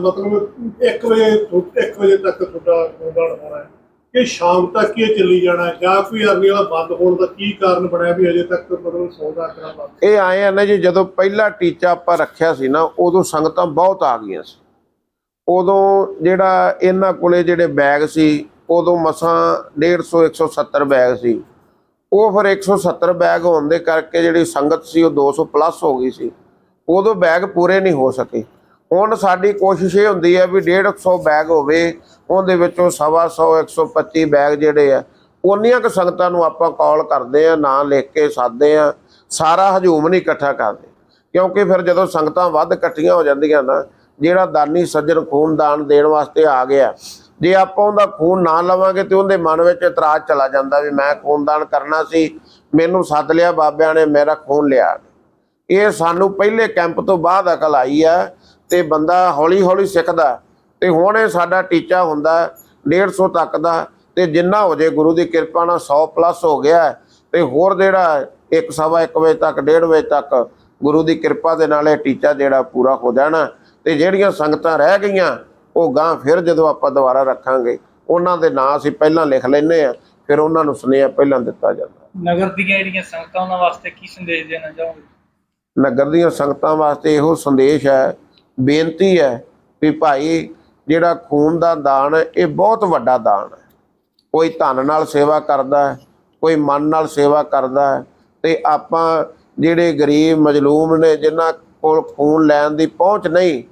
ਮਤਲਬ 1 ਵਜੇ ਤੋਂ 1 ਵਜੇ ਤੱਕ ਤੁਹਾਡਾ ਖੂਨਦਾਨ ਹੋਣਾ ਹੈ। ਕਿ ਸ਼ਾਮ ਤੱਕ ਇਹ ਚੱਲੀ ਜਾਣਾ ਜਾਂ ਕੋਈ ਅਰਨੀ ਵਾਲਾ ਬੰਦ ਹੋਣ ਦਾ ਕੀ ਕਾਰਨ ਬਣਿਆ ਵੀ ਅਜੇ ਤੱਕ ਮਤਲਬ 100 ਦਾ ਅੰਕੜਾ ਬੰਦ? ਇਹ ਆਏ ਆ ਨਾ ਜੀ, ਜਦੋਂ ਪਹਿਲਾ ਟੀਚਾ ਆਪਾਂ ਰੱਖਿਆ ਸੀ ਨਾ, ਉਦੋਂ ਸੰਗਤਾਂ ਬਹੁਤ ਆ ਗਈਆਂ ਸੀ। ਉਦੋਂ ਜਿਹੜਾ ਇਹਨਾਂ ਕੋਲੇ ਜਿਹੜੇ ਬੈਗ ਸੀ, ਉਦੋਂ ਮਸਾਂ 150 170 ਬੈਗ ਸੀ ਉਹ ਫਿਰ 170 ਬੈਗ ਹੋਣ ਦੇ ਕਰਕੇ ਜਿਹੜੀ ਸੰਗਤ ਸੀ, ਉਹ 200 ਪਲੱਸ ਹੋ ਗਈ ਸੀ। ਉਦੋਂ ਬੈਗ ਪੂਰੇ ਨਹੀਂ ਹੋ ਸਕੇ। ਹੁਣ ਸਾਡੀ ਕੋਸ਼ਿਸ਼ ਇਹ ਹੁੰਦੀ ਹੈ ਵੀ 150 ਬੈਗ ਹੋਵੇ, ਉਹਦੇ ਵਿੱਚੋਂ ਸਵਾ ਸੌ 125 ਬੈਗ ਜਿਹੜੇ ਆ ਉਹਨੀਆਂ ਕੁ ਸੰਗਤਾਂ ਨੂੰ ਆਪਾਂ ਕਾਲ ਕਰਦੇ ਆ ਨਾਂ ਲਿਖ ਕੇ ਸਾਦੇ ਆ ਸਾਰਾ ਹਜੂਮ ਨਹੀਂ ਇਕੱਠਾ ਕਰਦੇ। ਕਿਉਂਕਿ ਫਿਰ ਜਦੋਂ ਸੰਗਤਾਂ ਵੱਧ ਇਕੱਠੀਆਂ ਹੋ ਜਾਂਦੀਆਂ ਨਾ ਜਿਹੜਾ ਦਾਨੀ ਸੱਜਣ ਖੂਨ ਦਾਨ ਦੇਣ ਵਾਸਤੇ ਆ ਗਿਆ। ਜੇ ਆਪਾਂ ਉਹਦਾ ਖੂਨ ਨਾ ਲਵਾਂਗੇ ਤੇ ਉਹਦੇ ਮਨ ਵਿੱਚ ਇਤਰਾਜ਼ ਚਲਾ ਜਾਂਦਾ ਵੀ ਮੈਂ ਖੂਨਦਾਨ ਕਰਨਾ ਸੀ ਮੈਨੂੰ ਸੱਦ ਲਿਆ ਬਾਬਿਆਂ ਨੇ ਮੇਰਾ ਖੂਨ ਲਿਆ। ਇਹ ਸਾਨੂੰ ਪਹਿਲੇ ਕੈਂਪ ਤੋਂ ਬਾਅਦ ਅਕਲ ਆਈ ਆ ਤੇ ਬੰਦਾ ਹੌਲੀ ਹੌਲੀ ਸਿੱਖਦਾ ਤੇ ਹੁਣ ਇਹ ਸਾਡਾ ਟੀਚਾ ਹੁੰਦਾ 150 ਤੱਕ ਦਾ ਤੇ ਜਿੰਨਾ ਹੋ ਜੇ ਗੁਰੂ ਦੀ ਕਿਰਪਾ ਨਾਲ 100 ਪਲੱਸ ਹੋ ਗਿਆ ਹੈ, ਤੇ ਹੋਰ ਜਿਹੜਾ ਇੱਕ ਸਵਾ ਇੱਕ ਵਜੇ ਤੱਕ 1:30 ਵਜੇ ਤੱਕ ਗੁਰੂ ਦੀ ਕਿਰਪਾ ਦੇ ਨਾਲ ਇਹ ਟੀਚਾ ਜਿਹੜਾ ਪੂਰਾ ਹੋ ਜਾਣਾ। ਤੇ ਜਿਹੜੀਆਂ ਸੰਗਤਾਂ ਰਹਿ ਗਈਆਂ ਉਹ ਗਾਂ ਫਿਰ ਜਦੋਂ ਆਪਾਂ ਦੁਬਾਰਾ ਰੱਖਾਂਗੇ ਉਹਨਾਂ ਦੇ ਨਾਂ ਅਸੀਂ ਪਹਿਲਾਂ ਲਿਖ ਲੈਨੇ ਆ ਫਿਰ ਉਹਨਾਂ ਨੂੰ ਸੁਨੇਹਾ ਪਹਿਲਾਂ ਦਿੱਤਾ ਜਾਂਦਾ। ਨਗਰ ਦੀਆਂ ਜਿਹੜੀਆਂ ਸੰਗਤਾਂ ਉਹਨਾਂ ਵਾਸਤੇ ਕੀ ਸੰਦੇਸ਼ ਦੇਣਾ ਚਾਹੋਗੇ? ਨਗਰ ਦੀਆਂ ਸੰਗਤਾਂ ਵਾਸਤੇ ਇਹੋ ਸੰਦੇਸ਼ ਹੈ ਬੇਨਤੀ ਹੈ ਵੀ ਭਾਈ ਜਿਹੜਾ ਖੂਨ ਦਾ ਦਾਨ ਇਹ ਬਹੁਤ ਵੱਡਾ ਦਾਨ ਹੈ। ਕੋਈ ਧਨ ਨਾਲ ਸੇਵਾ ਕਰਦਾ ਹੈ ਕੋਈ ਮਨ ਨਾਲ ਸੇਵਾ ਕਰਦਾ ਹੈ ਤੇ ਆਪਾਂ ਜਿਹੜੇ ਗਰੀਬ ਮਜਲੂਮ ਨੇ ਜਿਨ੍ਹਾਂ ਕੋਲ ਖੂਨ ਲੈਣ ਦੀ ਪਹੁੰਚ ਨਹੀਂ,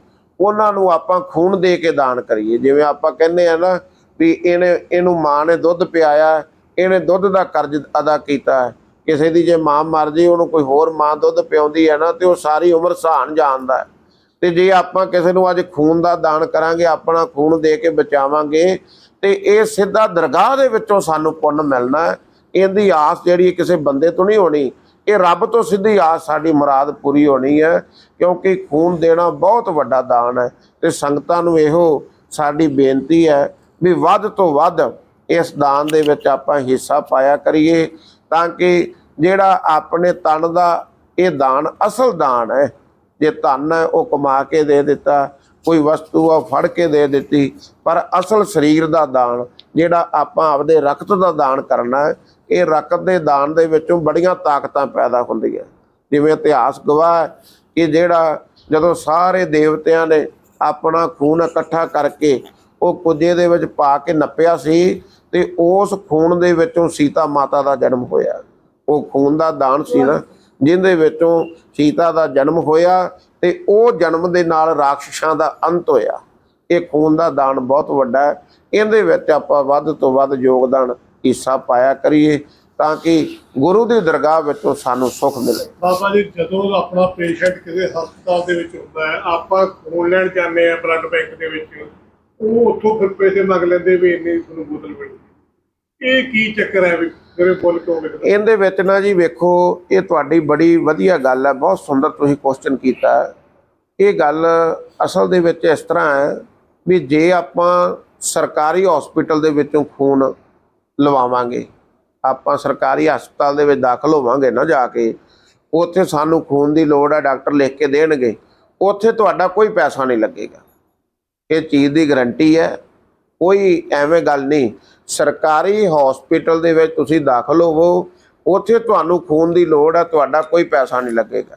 ਉਹਨਾਂ ਨੂੰ ਆਪਾਂ ਖੂਨ ਦੇ ਕੇ ਦਾਨ ਕਰੀਏ। ਜਿਵੇਂ ਆਪਾਂ ਕਹਿੰਦੇ ਆ ਨਾ ਵੀ ਇਹਨੇ, ਇਹਨੂੰ ਮਾਂ ਨੇ ਦੁੱਧ ਪਿਆਇਆ, ਇਹਨੇ ਦੁੱਧ ਦਾ ਕਰਜ਼ ਅਦਾ ਕੀਤਾ। ਹੈ ਕਿਸੇ ਦੀ ਜੇ ਮਾਂ ਮਰ ਜੇ, ਉਹਨੂੰ ਕੋਈ ਹੋਰ ਮਾਂ ਦੁੱਧ ਪਿਆਉਂਦੀ ਹੈ ਨਾ, ਤੇ ਉਹ ਸਾਰੀ ਉਮਰ ਸਹਾਨ ਜਾਣਦਾ ਤੇ ਜੇ ਆਪਾਂ ਕਿਸੇ ਨੂੰ ਅੱਜ ਖੂਨ ਦਾ ਦਾਨ ਕਰਾਂਗੇ, ਆਪਣਾ ਖੂਨ ਦੇ ਕੇ ਬਚਾਵਾਂਗੇ, ਤੇ ਇਹ ਸਿੱਧਾ ਦਰਗਾਹ ਦੇ ਵਿੱਚੋਂ ਸਾਨੂੰ ਪੁੰਨ ਮਿਲਣਾ ਇਹਦੀ ਆਸ ਜਿਹੜੀ ਕਿਸੇ ਬੰਦੇ ਤੋਂ ਨਹੀਂ ਹੋਣੀ। ਇਹ ਰੱਬ ਤੋਂ ਸਿੱਧੀ ਆਸ ਸਾਡੀ ਮੁਰਾਦ ਪੂਰੀ ਹੋਣੀ ਹੈ, ਕਿਉਂਕਿ ਖੂਨ ਦੇਣਾ ਬਹੁਤ ਵੱਡਾ ਦਾਨ ਹੈ ਤੇ ਸੰਗਤਾਂ ਨੂੰ ਇਹੋ ਸਾਡੀ ਬੇਨਤੀ ਹੈ ਵੀ ਵੱਧ ਤੋਂ ਵੱਧ ਇਸ ਦਾਨ ਦੇ ਵਿੱਚ ਆਪਾਂ ਹਿੱਸਾ ਪਾਇਆ ਕਰੀਏ, ਤਾਂ ਕਿ ਜਿਹੜਾ ਆਪਣੇ ਤਨ ਦਾ ਇਹ ਦਾਨ ਅਸਲ ਦਾਨ ਹੈ, ਜੇ ਧਨ ਹੈ ਉਹ ਕਮਾ ਕੇ ਦੇ ਦਿੱਤਾ, ਕੋਈ ਵਸਤੂ ਆ ਫੜ ਕੇ ਦੇ ਦਿੱਤੀ, ਪਰ ਅਸਲ ਸਰੀਰ ਦਾ ਦਾਨ, ਜਿਹੜਾ ਆਪਾਂ ਆਪਦੇ ਰਕਤ ਦਾ ਦਾਨ ਕਰਨਾ ਹੈ ਇਹ ਰਕਤ ਦੇ ਦਾਨ ਦੇ ਵਿੱਚੋਂ ਬੜੀਆਂ ਤਾਕਤਾਂ ਪੈਦਾ ਹੁੰਦੀਆਂ। ਜਿਵੇਂ ਇਤਿਹਾਸ ਗਵਾਹ ਹੈ ਕਿ ਜਿਹੜਾ ਜਦੋਂ ਸਾਰੇ ਦੇਵਤਿਆਂ ਨੇ ਆਪਣਾ ਖੂਨ ਇਕੱਠਾ ਕਰਕੇ ਉਹ ਕੁਜੇ ਦੇ ਵਿੱਚ ਪਾ ਕੇ ਨੱਪਿਆ ਸੀ ਤੇ ਉਸ ਖੂਨ ਦੇ ਵਿੱਚੋਂ ਸੀਤਾ ਮਾਤਾ ਦਾ ਜਨਮ ਹੋਇਆ। ਉਹ ਖੂਨ ਦਾ ਦਾਨ ਸੀ ਨਾ, ਜਿੰਦੇ ਵਿੱਚੋਂ ਸੀਤਾ ਦਾ ਜਨਮ ਹੋਇਆ ਤੇ ਉਹ ਜਨਮ ਦੇ ਨਾਲ ਰਾਖਸ਼ਾਂ ਦਾ ਅੰਤ ਹੋਇਆ। ਇਹ ਖੂਨ ਦਾ ਦਾਨ ਬਹੁਤ ਵੱਡਾ ਹੈ। ਇਹਦੇ ਵਿੱਚ ਆਪਾਂ ਵੱਧ ਤੋਂ ਵੱਧ ਯੋਗਦਾਨ ਹਿੱਸਾ ਪਾਇਆ ਕਰੀਏ ਤਾਂ ਕਿ ਗੁਰੂ ਦੀ ਦਰਗਾਹ ਵਿੱਚੋਂ ਸਾਨੂੰ ਸੁੱਖ ਮਿਲੇ। ਬਾਬਾ ਜੀ ਜਦੋਂ ਆਪਣਾ ਪੇਸ਼ੈਂਟ ਕਿਸੇ ਹਸਪਤਾਲ ਦੇ ਵਿੱਚ ਹੁੰਦਾ ਹੈ ਆਪਾਂ ਖੂਨ ਲੈਣ ਜਾਂਦੇ ਆ ਬਲੱਡ ਬੈਂਕ ਦੇ ਵਿੱਚ ਉਹ ਉੱਥੋਂ ਫਿਰ ਪੈਸੇ ਮੰਗ ਲੈਂਦੇ ਵੀ ਇੰਨੀ ਤੁਹਾਨੂੰ ਬੋਤਲ ਮਿਲੂਗੀ ਇਹ ਕੀ ਚੱਕਰ ਹੈ ਵੀ ਜਿਵੇਂ ਬੋਲ ਕਿਉਂ ਵਿਕਦਾ? ਇਹਦੇ ਵਿੱਚ ਨਾ ਜੀ ਵੇਖੋ ਇਹ ਤੁਹਾਡੀ ਬੜੀ ਵਧੀਆ ਗੱਲ ਹੈ ਬਹੁਤ ਸੁੰਦਰ ਤੁਸੀਂ ਕੁਐਸਚਨ ਕੀਤਾ। ਇਹ ਗੱਲ ਅਸਲ ਦੇ ਵਿੱਚ ਇਸ ਤਰ੍ਹਾਂ ਹੈ ਵੀ ਜੇ ਆਪਾਂ ਸਰਕਾਰੀ ਹਸਪੀਟਲ ਦੇ ਵਿੱਚੋਂ ਖੂਨ ਲਵਾਵਾਂਗੇ। ਆਪਾਂ ਸਰਕਾਰੀ ਹਸਪਤਾਲ ਦੇ ਵਿੱਚ ਦਾਖਲ ਹੋਵਾਂਗੇ ਨਾ ਜਾ ਕੇ। ਉੱਥੇ ਸਾਨੂੰ ਖੂਨ ਦੀ ਲੋੜ ਹੈ ਡਾਕਟਰ ਲਿਖ ਕੇ ਦੇਣਗੇ। ਉੱਥੇ ਤੁਹਾਡਾ ਕੋਈ ਪੈਸਾ ਨਹੀਂ ਲੱਗੇਗਾ। ਇਹ ਚੀਜ਼ ਦੀ ਗਾਰੰਟੀ ਹੈ। ਕੋਈ ਐਵੇਂ ਗੱਲ ਨਹੀਂ। ਸਰਕਾਰੀ ਹਸਪੀਟਲ ਦੇ ਵਿੱਚ ਤੁਸੀਂ ਦਾਖਲ ਹੋਵੋ। ਉੱਥੇ ਤੁਹਾਨੂੰ ਖੂਨ ਦੀ ਲੋੜ ਹੈ ਤੁਹਾਡਾ ਕੋਈ ਪੈਸਾ ਨਹੀਂ ਲੱਗੇਗਾ।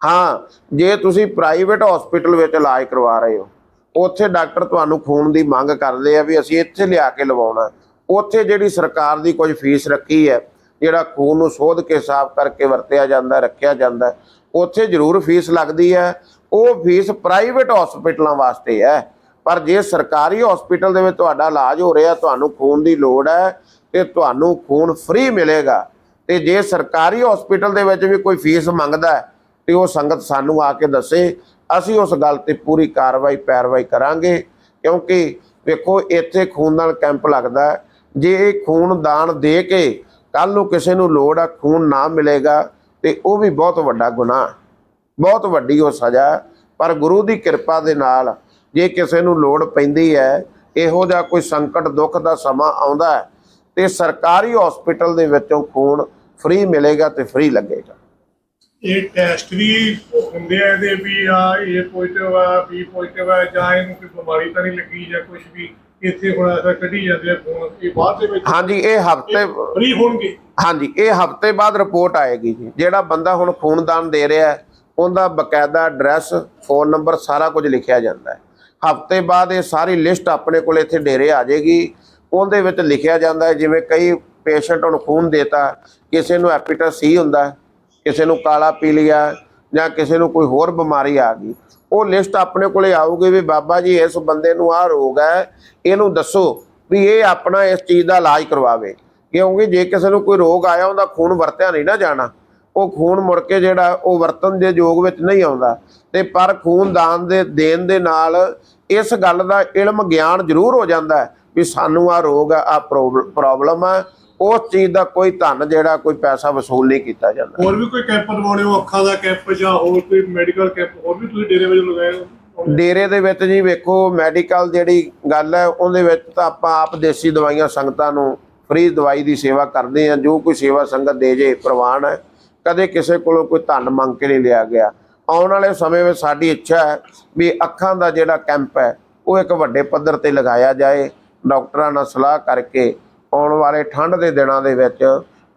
ਹਾਂ, ਜੇ ਤੁਸੀਂ ਪ੍ਰਾਈਵੇਟ ਹਸਪੀਟਲ ਵਿੱਚ ਇਲਾਜ ਕਰਵਾ ਰਹੇ ਹੋ, ਉੱਥੇ ਡਾਕਟਰ ਤੁਹਾਨੂੰ ਖੂਨ ਦੀ ਮੰਗ ਕਰਦੇ ਆ ਵੀ ਅਸੀਂ ਇੱਥੇ ਲਿਆ ਕੇ ਲਵਾਉਣਾ। ਉੱਥੇ ਜਿਹੜੀ ਸਰਕਾਰ ਦੀ ਕੁਝ ਫੀਸ ਰੱਖੀ ਹੈ, ਜਿਹੜਾ ਖੂਨ ਨੂੰ ਸੋਧ ਕੇ ਸਾਫ਼ ਕਰਕੇ ਵਰਤਿਆ ਜਾਂਦਾ, ਰੱਖਿਆ ਜਾਂਦਾ ਉੱਥੇ ਜ਼ਰੂਰ ਫੀਸ ਲੱਗਦੀ ਹੈ। ਉਹ ਫੀਸ ਪ੍ਰਾਈਵੇਟ ਹਸਪੀਟਲਾਂ ਵਾਸਤੇ ਹੈ। ਪਰ ਜੇ ਸਰਕਾਰੀ ਹਸਪੀਟਲ ਦੇ ਵਿੱਚ ਤੁਹਾਡਾ ਇਲਾਜ ਹੋ ਰਿਹਾ, ਤੁਹਾਨੂੰ ਖੂਨ ਦੀ ਲੋੜ ਹੈ ਤੇ ਤੁਹਾਨੂੰ ਖੂਨ ਫ੍ਰੀ ਮਿਲੇਗਾ। ਤੇ ਜੇ ਸਰਕਾਰੀ ਹਸਪੀਟਲ ਦੇ ਵਿੱਚ ਵੀ ਕੋਈ ਫੀਸ ਮੰਗਦਾ ਹੈ, ਤੇ ਉਹ ਸੰਗਤ ਸਾਨੂੰ ਆ ਕੇ ਦੱਸੇ, ਅਸੀਂ ਉਸ ਗੱਲ ਤੇ ਪੂਰੀ ਕਾਰਵਾਈ ਪੈਰਵਾਈ ਕਰਾਂਗੇ। ਕਿਉਂਕਿ ਵੇਖੋ, ਇੱਥੇ ਖੂਨਦਾਨ ਕੈਂਪ ਲੱਗਦਾ ਹੈ। ਜੇ ਇਹ ਖੂਨ ਦਾਨ ਦੇ ਕੇ ਕੱਲ ਨੂੰ ਕਿਸੇ ਨੂੰ ਲੋੜ ਆ, ਖੂਨ ਨਾ ਮਿਲੇਗਾ, ਤੇ ਉਹ ਵੀ ਬਹੁਤ ਵੱਡਾ ਗੁਨਾਹ ਬਹੁਤ ਵੱਡੀ ਉਹ ਸਜ਼ਾ ਹੈ। ਪਰ ਗੁਰੂ ਦੀ ਕਿਰਪਾ ਦੇ ਨਾਲ ਜੇ ਕਿਸੇ ਨੂੰ ਲੋੜ ਪੈਂਦੀ ਹੈ, ਇਹੋ ਜਿਹਾ ਕੋਈ ਸੰਕਟ, ਦੁੱਖ ਦਾ ਸਮਾਂ ਆਉਂਦਾ ਹੈ, ਤੇ ਸਰਕਾਰੀ ਹਸਪੀਟਲ ਦੇ ਵਿੱਚੋਂ ਖੂਨ ਫ੍ਰੀ ਮਿਲੇਗਾ ਤੇ ਫ੍ਰੀ ਲੱਗੇਗਾ। ਇਹ ਟੈਸਟ ਵੀ ਹੁੰਦੇ ਆ ਇਹਦੇ ਵੀ, ਆ ਇਹ ਪੋਜ਼ਿਟਿਵ ਆ ਬੀ ਪੋਜ਼ਿਟਿਵ ਆ, ਜਾਂ ਇਹਨੂੰ ਕੋਈ ਬਿਮਾਰੀ ਤਾਂ ਨਹੀਂ ਲੱਗੀ ਜਾਂ ਕੁਝ ਵੀ। ਇੱਥੇ ਹੁਣ ਐਸਾ ਕੱਢੀ ਜਾਂਦੇ ਆ ਫੋਨ ਇਹ ਬਾਅਦ ਦੇ ਵਿੱਚ ਹਾਂਜੀ ਇਹ ਹਫ਼ਤੇ ਫ੍ਰੀ ਹੋਣਗੇ। ਹਾਂਜੀ ਇਹ ਹਫ਼ਤੇ ਬਾਅਦ ਰਿਪੋਰਟ ਆਏਗੀ ਜੀ। ਜਿਹੜਾ ਬੰਦਾ ਹੁਣ ਖੂਨਦਾਨ ਦੇ ਰਿਹਾ ਹੈ ਉਹਦਾ ਬਕਾਇਦਾ ਐਡਰੈਸ ਫੋਨ ਨੰਬਰ ਸਾਰਾ ਕੁਝ ਲਿਖਿਆ ਜਾਂਦਾ ਹੈ। ਹਫ਼ਤੇ ਬਾਅਦ ਇਹ ਸਾਰੀ ਲਿਸਟ ਆਪਣੇ ਕੋਲ ਇੱਥੇ ਡੇਰੇ ਆ ਜਾਏਗੀ। ਉਹਦੇ ਵਿੱਚ ਲਿਖਿਆ ਜਾਂਦਾ ਹੈ ਜਿਵੇਂ ਕਈ ਪੇਸ਼ੈਂਟ ਨੂੰ ਖੂਨ ਦੇਤਾ ਕਿਸੇ ਨੂੰ ਹੈਪੇਟਾਈਟਸ ਸੀ ਹੁੰਦਾ ਕਿਸੇ ਨੂੰ ਕਾਲਾ ਪੀਲੀਆ ਜਾਂ ਕਿਸੇ ਨੂੰ ਕੋਈ ਹੋਰ ਬਿਮਾਰੀ ਆ ਗਈ, ਉਹ ਲਿਸਟ ਆਪਣੇ ਕੋਲੇ ਆਊਗੀ ਵੀ ਬਾਬਾ ਜੀ, ਇਸ ਬੰਦੇ ਨੂੰ ਆਹ ਰੋਗ ਹੈ, ਇਹਨੂੰ ਦੱਸੋ ਵੀ ਇਹ ਆਪਣਾ ਇਸ ਚੀਜ਼ ਦਾ ਇਲਾਜ ਕਰਵਾਵੇ। ਕਿਉਂਕਿ ਜੇ ਕਿਸੇ ਨੂੰ ਕੋਈ ਰੋਗ ਆਇਆ, ਉਹਦਾ ਖੂਨ ਵਰਤਿਆ ਨਹੀਂ ਨਾ ਜਾਣਾ। ਉਹ ਖੂਨ ਮੁੜ ਕੇ ਜਿਹੜਾ, ਉਹ ਵਰਤਨ ਦੇ ਯੋਗ ਵਿੱਚ ਨਹੀਂ ਆਉਂਦਾ। ਤੇ ਪਰ ਖੂਨ ਦਾਨ ਦੇ, ਦੇਣ ਦੇ ਨਾਲ ਇਸ ਗੱਲ ਦਾ ਇਲਮ ਗਿਆਨ ਜ਼ਰੂਰ ਹੋ ਜਾਂਦਾ ਵੀ ਸਾਨੂੰ ਆ ਰੋਗ ਆ ਆ ਪ੍ਰੋਬਲਮ ਆ ਉਸ ਚੀਜ਼ ਦਾ ਕੋਈ ਧਨ ਜਿਹੜਾ ਕੋਈ ਪੈਸਾ ਵਸੂਲ ਨਹੀਂ ਕੀਤਾ ਜਾਂਦਾ। ਹੋਰ ਵੀ ਕੋਈ ਕੈਂਪ ਲਵਾਉਣੇ ਹੋ ਅੱਖਾਂ ਦਾ ਕੈਂਪ ਜਾਂ ਹੋਰ ਕੋਈ ਮੈਡੀਕਲ ਕੈਂਪ ਹੋਰ ਵੀ ਤੁਸੀਂ ਡੇਰੇ ਵਿੱਚ ਲਗਾਏ ਹੋ ਡੇਰੇ ਦੇ ਵਿੱਚ ਜੀ ਵੇਖੋ ਮੈਡੀਕਲ ਜਿਹੜੀ ਗੱਲ ਹੈ ਉਹਦੇ ਵਿੱਚ ਤਾਂ ਆਪਾਂ ਆਪ ਦੇਸੀ ਦਵਾਈਆਂ ਸੰਗਤਾਂ ਨੂੰ ਫ੍ਰੀ ਦਵਾਈ ਦੀ ਸੇਵਾ ਕਰਦੇ ਆ ਜੋ ਕੋਈ ਸੇਵਾ ਸੰਗਤ ਦੇ ਜੇ ਪ੍ਰਵਾਨ ਹੈ ਕਦੇ ਕਿਸੇ ਕੋਲੋਂ ਕੋਈ ਧਨ ਮੰਗ ਕੇ ਨਹੀਂ ਲਿਆ ਗਿਆ। ਆਉਣ ਵਾਲੇ ਸਮੇਂ ਵਿੱਚ ਸਾਡੀ ਇੱਛਾ ਹੈ ਵੀ ਅੱਖਾਂ ਦਾ ਜਿਹੜਾ ਕੈਂਪ ਹੈ ਉਹ ਇੱਕ ਵੱਡੇ ਪੱਧਰ ਤੇ ਲਗਾਇਆ ਜਾਏ ਡਾਕਟਰਾਂ ਨਾਲ ਸਲਾਹ ਕਰਕੇ ਆਉਣ ਵਾਲੇ ਠੰਡ ਦੇ ਦਿਨਾਂ ਦੇ ਵਿੱਚ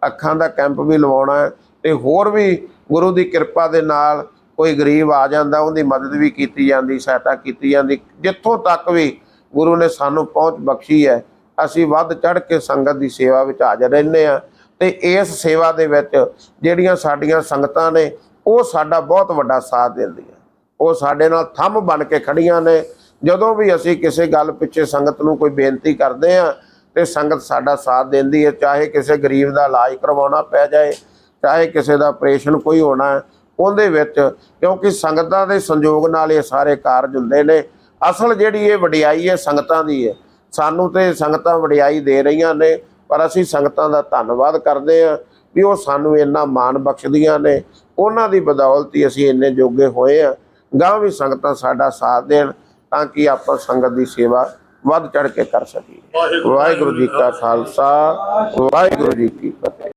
ਅੱਖਾਂ ਦਾ ਕੈਂਪ ਵੀ ਲਵਾਉਣਾ ਹੈ ਤੇ ਹੋਰ ਵੀ ਗੁਰੂ ਦੀ ਕਿਰਪਾ ਦੇ ਨਾਲ ਕੋਈ ਗਰੀਬ ਆ ਜਾਂਦਾ, ਉਹਦੀ ਮਦਦ ਵੀ ਕੀਤੀ ਜਾਂਦੀ, ਸਹਾਇਤਾ ਕੀਤੀ ਜਾਂਦੀ। ਜਿੱਥੋਂ ਤੱਕ ਵੀ ਗੁਰੂ ਨੇ ਸਾਨੂੰ ਪਹੁੰਚ ਬਖਸ਼ੀ ਹੈ, ਅਸੀਂ ਵੱਧ ਚੜ ਕੇ ਸੰਗਤ ਦੀ ਸੇਵਾ ਵਿੱਚ ਹਾਜ਼ਰ ਰਹਿੰਦੇ ਆ ਤੇ ਇਸ ਸੇਵਾ ਦੇ ਵਿੱਚ ਜਿਹੜੀਆਂ ਸਾਡੀਆਂ ਸੰਗਤਾਂ ਨੇ, ਉਹ ਸਾਡਾ ਬਹੁਤ ਵੱਡਾ ਸਾਥ ਦਿੰਦੀਆਂ। ਉਹ ਸਾਡੇ ਨਾਲ ਥੰਮ ਬਣ ਕੇ ਖੜੀਆਂ ਨੇ। ਜਦੋਂ ਵੀ ਅਸੀਂ ਕਿਸੇ ਗੱਲ ਪਿੱਛੇ ਸੰਗਤ ਨੂੰ ਕੋਈ ਬੇਨਤੀ ਕਰਦੇ ਆ ਤੇ ਸੰਗਤ ਸਾਡਾ ਸਾਥ ਦਿੰਦੀ ਹੈ, ਚਾਹੇ ਕਿਸੇ ਗਰੀਬ ਦਾ ਇਲਾਜ ਕਰਵਾਉਣਾ ਪੈ ਜਾਏ, ਚਾਹੇ ਕਿਸੇ ਦਾ ਆਪਰੇਸ਼ਨ ਕੋਈ ਹੋਣਾ ਉਹਦੇ ਵਿੱਚ ਕਿਉਂਕਿ ਸੰਗਤਾਂ ਦੇ ਸੰਯੋਗ ਨਾਲ ਇਹ ਸਾਰੇ ਕਾਰਜ ਹੁੰਦੇ ਨੇ। ਅਸਲ ਜਿਹੜੀ ਇਹ ਵਡਿਆਈ ਹੈ ਸੰਗਤਾਂ ਦੀ ਹੈ। ਸਾਨੂੰ ਤੇ ਸੰਗਤਾਂ ਵਡਿਆਈ ਦੇ ਰਹੀਆਂ ਨੇ, ਪਰ ਅਸੀਂ ਸੰਗਤਾਂ ਦਾ ਧੰਨਵਾਦ ਕਰਦੇ ਹਾਂ ਵੀ ਉਹ ਸਾਨੂੰ ਇੰਨਾ ਮਾਣ ਬਖਸ਼ਦੀਆਂ ਨੇ। ਉਹਨਾਂ ਦੀ ਬਦੌਲਤ ਹੀ ਅਸੀਂ ਇੰਨੇ ਜੋਗੇ ਹੋਏ ਆ ਗਾਂ ਵੀ ਸੰਗਤਾਂ ਸਾਡਾ ਸਾਥ ਦੇਣ ਤਾਂ ਕਿ ਆਪਾਂ ਸੰਗਤ ਦੀ ਸੇਵਾ ਵੱਧ ਚੜ ਕੇ ਕਰ ਸਕੀਏ ਵਾਹਿਗੁਰੂ ਜੀ ਕਾ ਖਾਲਸਾ ਵਾਹਿਗੁਰੂ ਜੀ ਕੀ ਫਤਿਹ।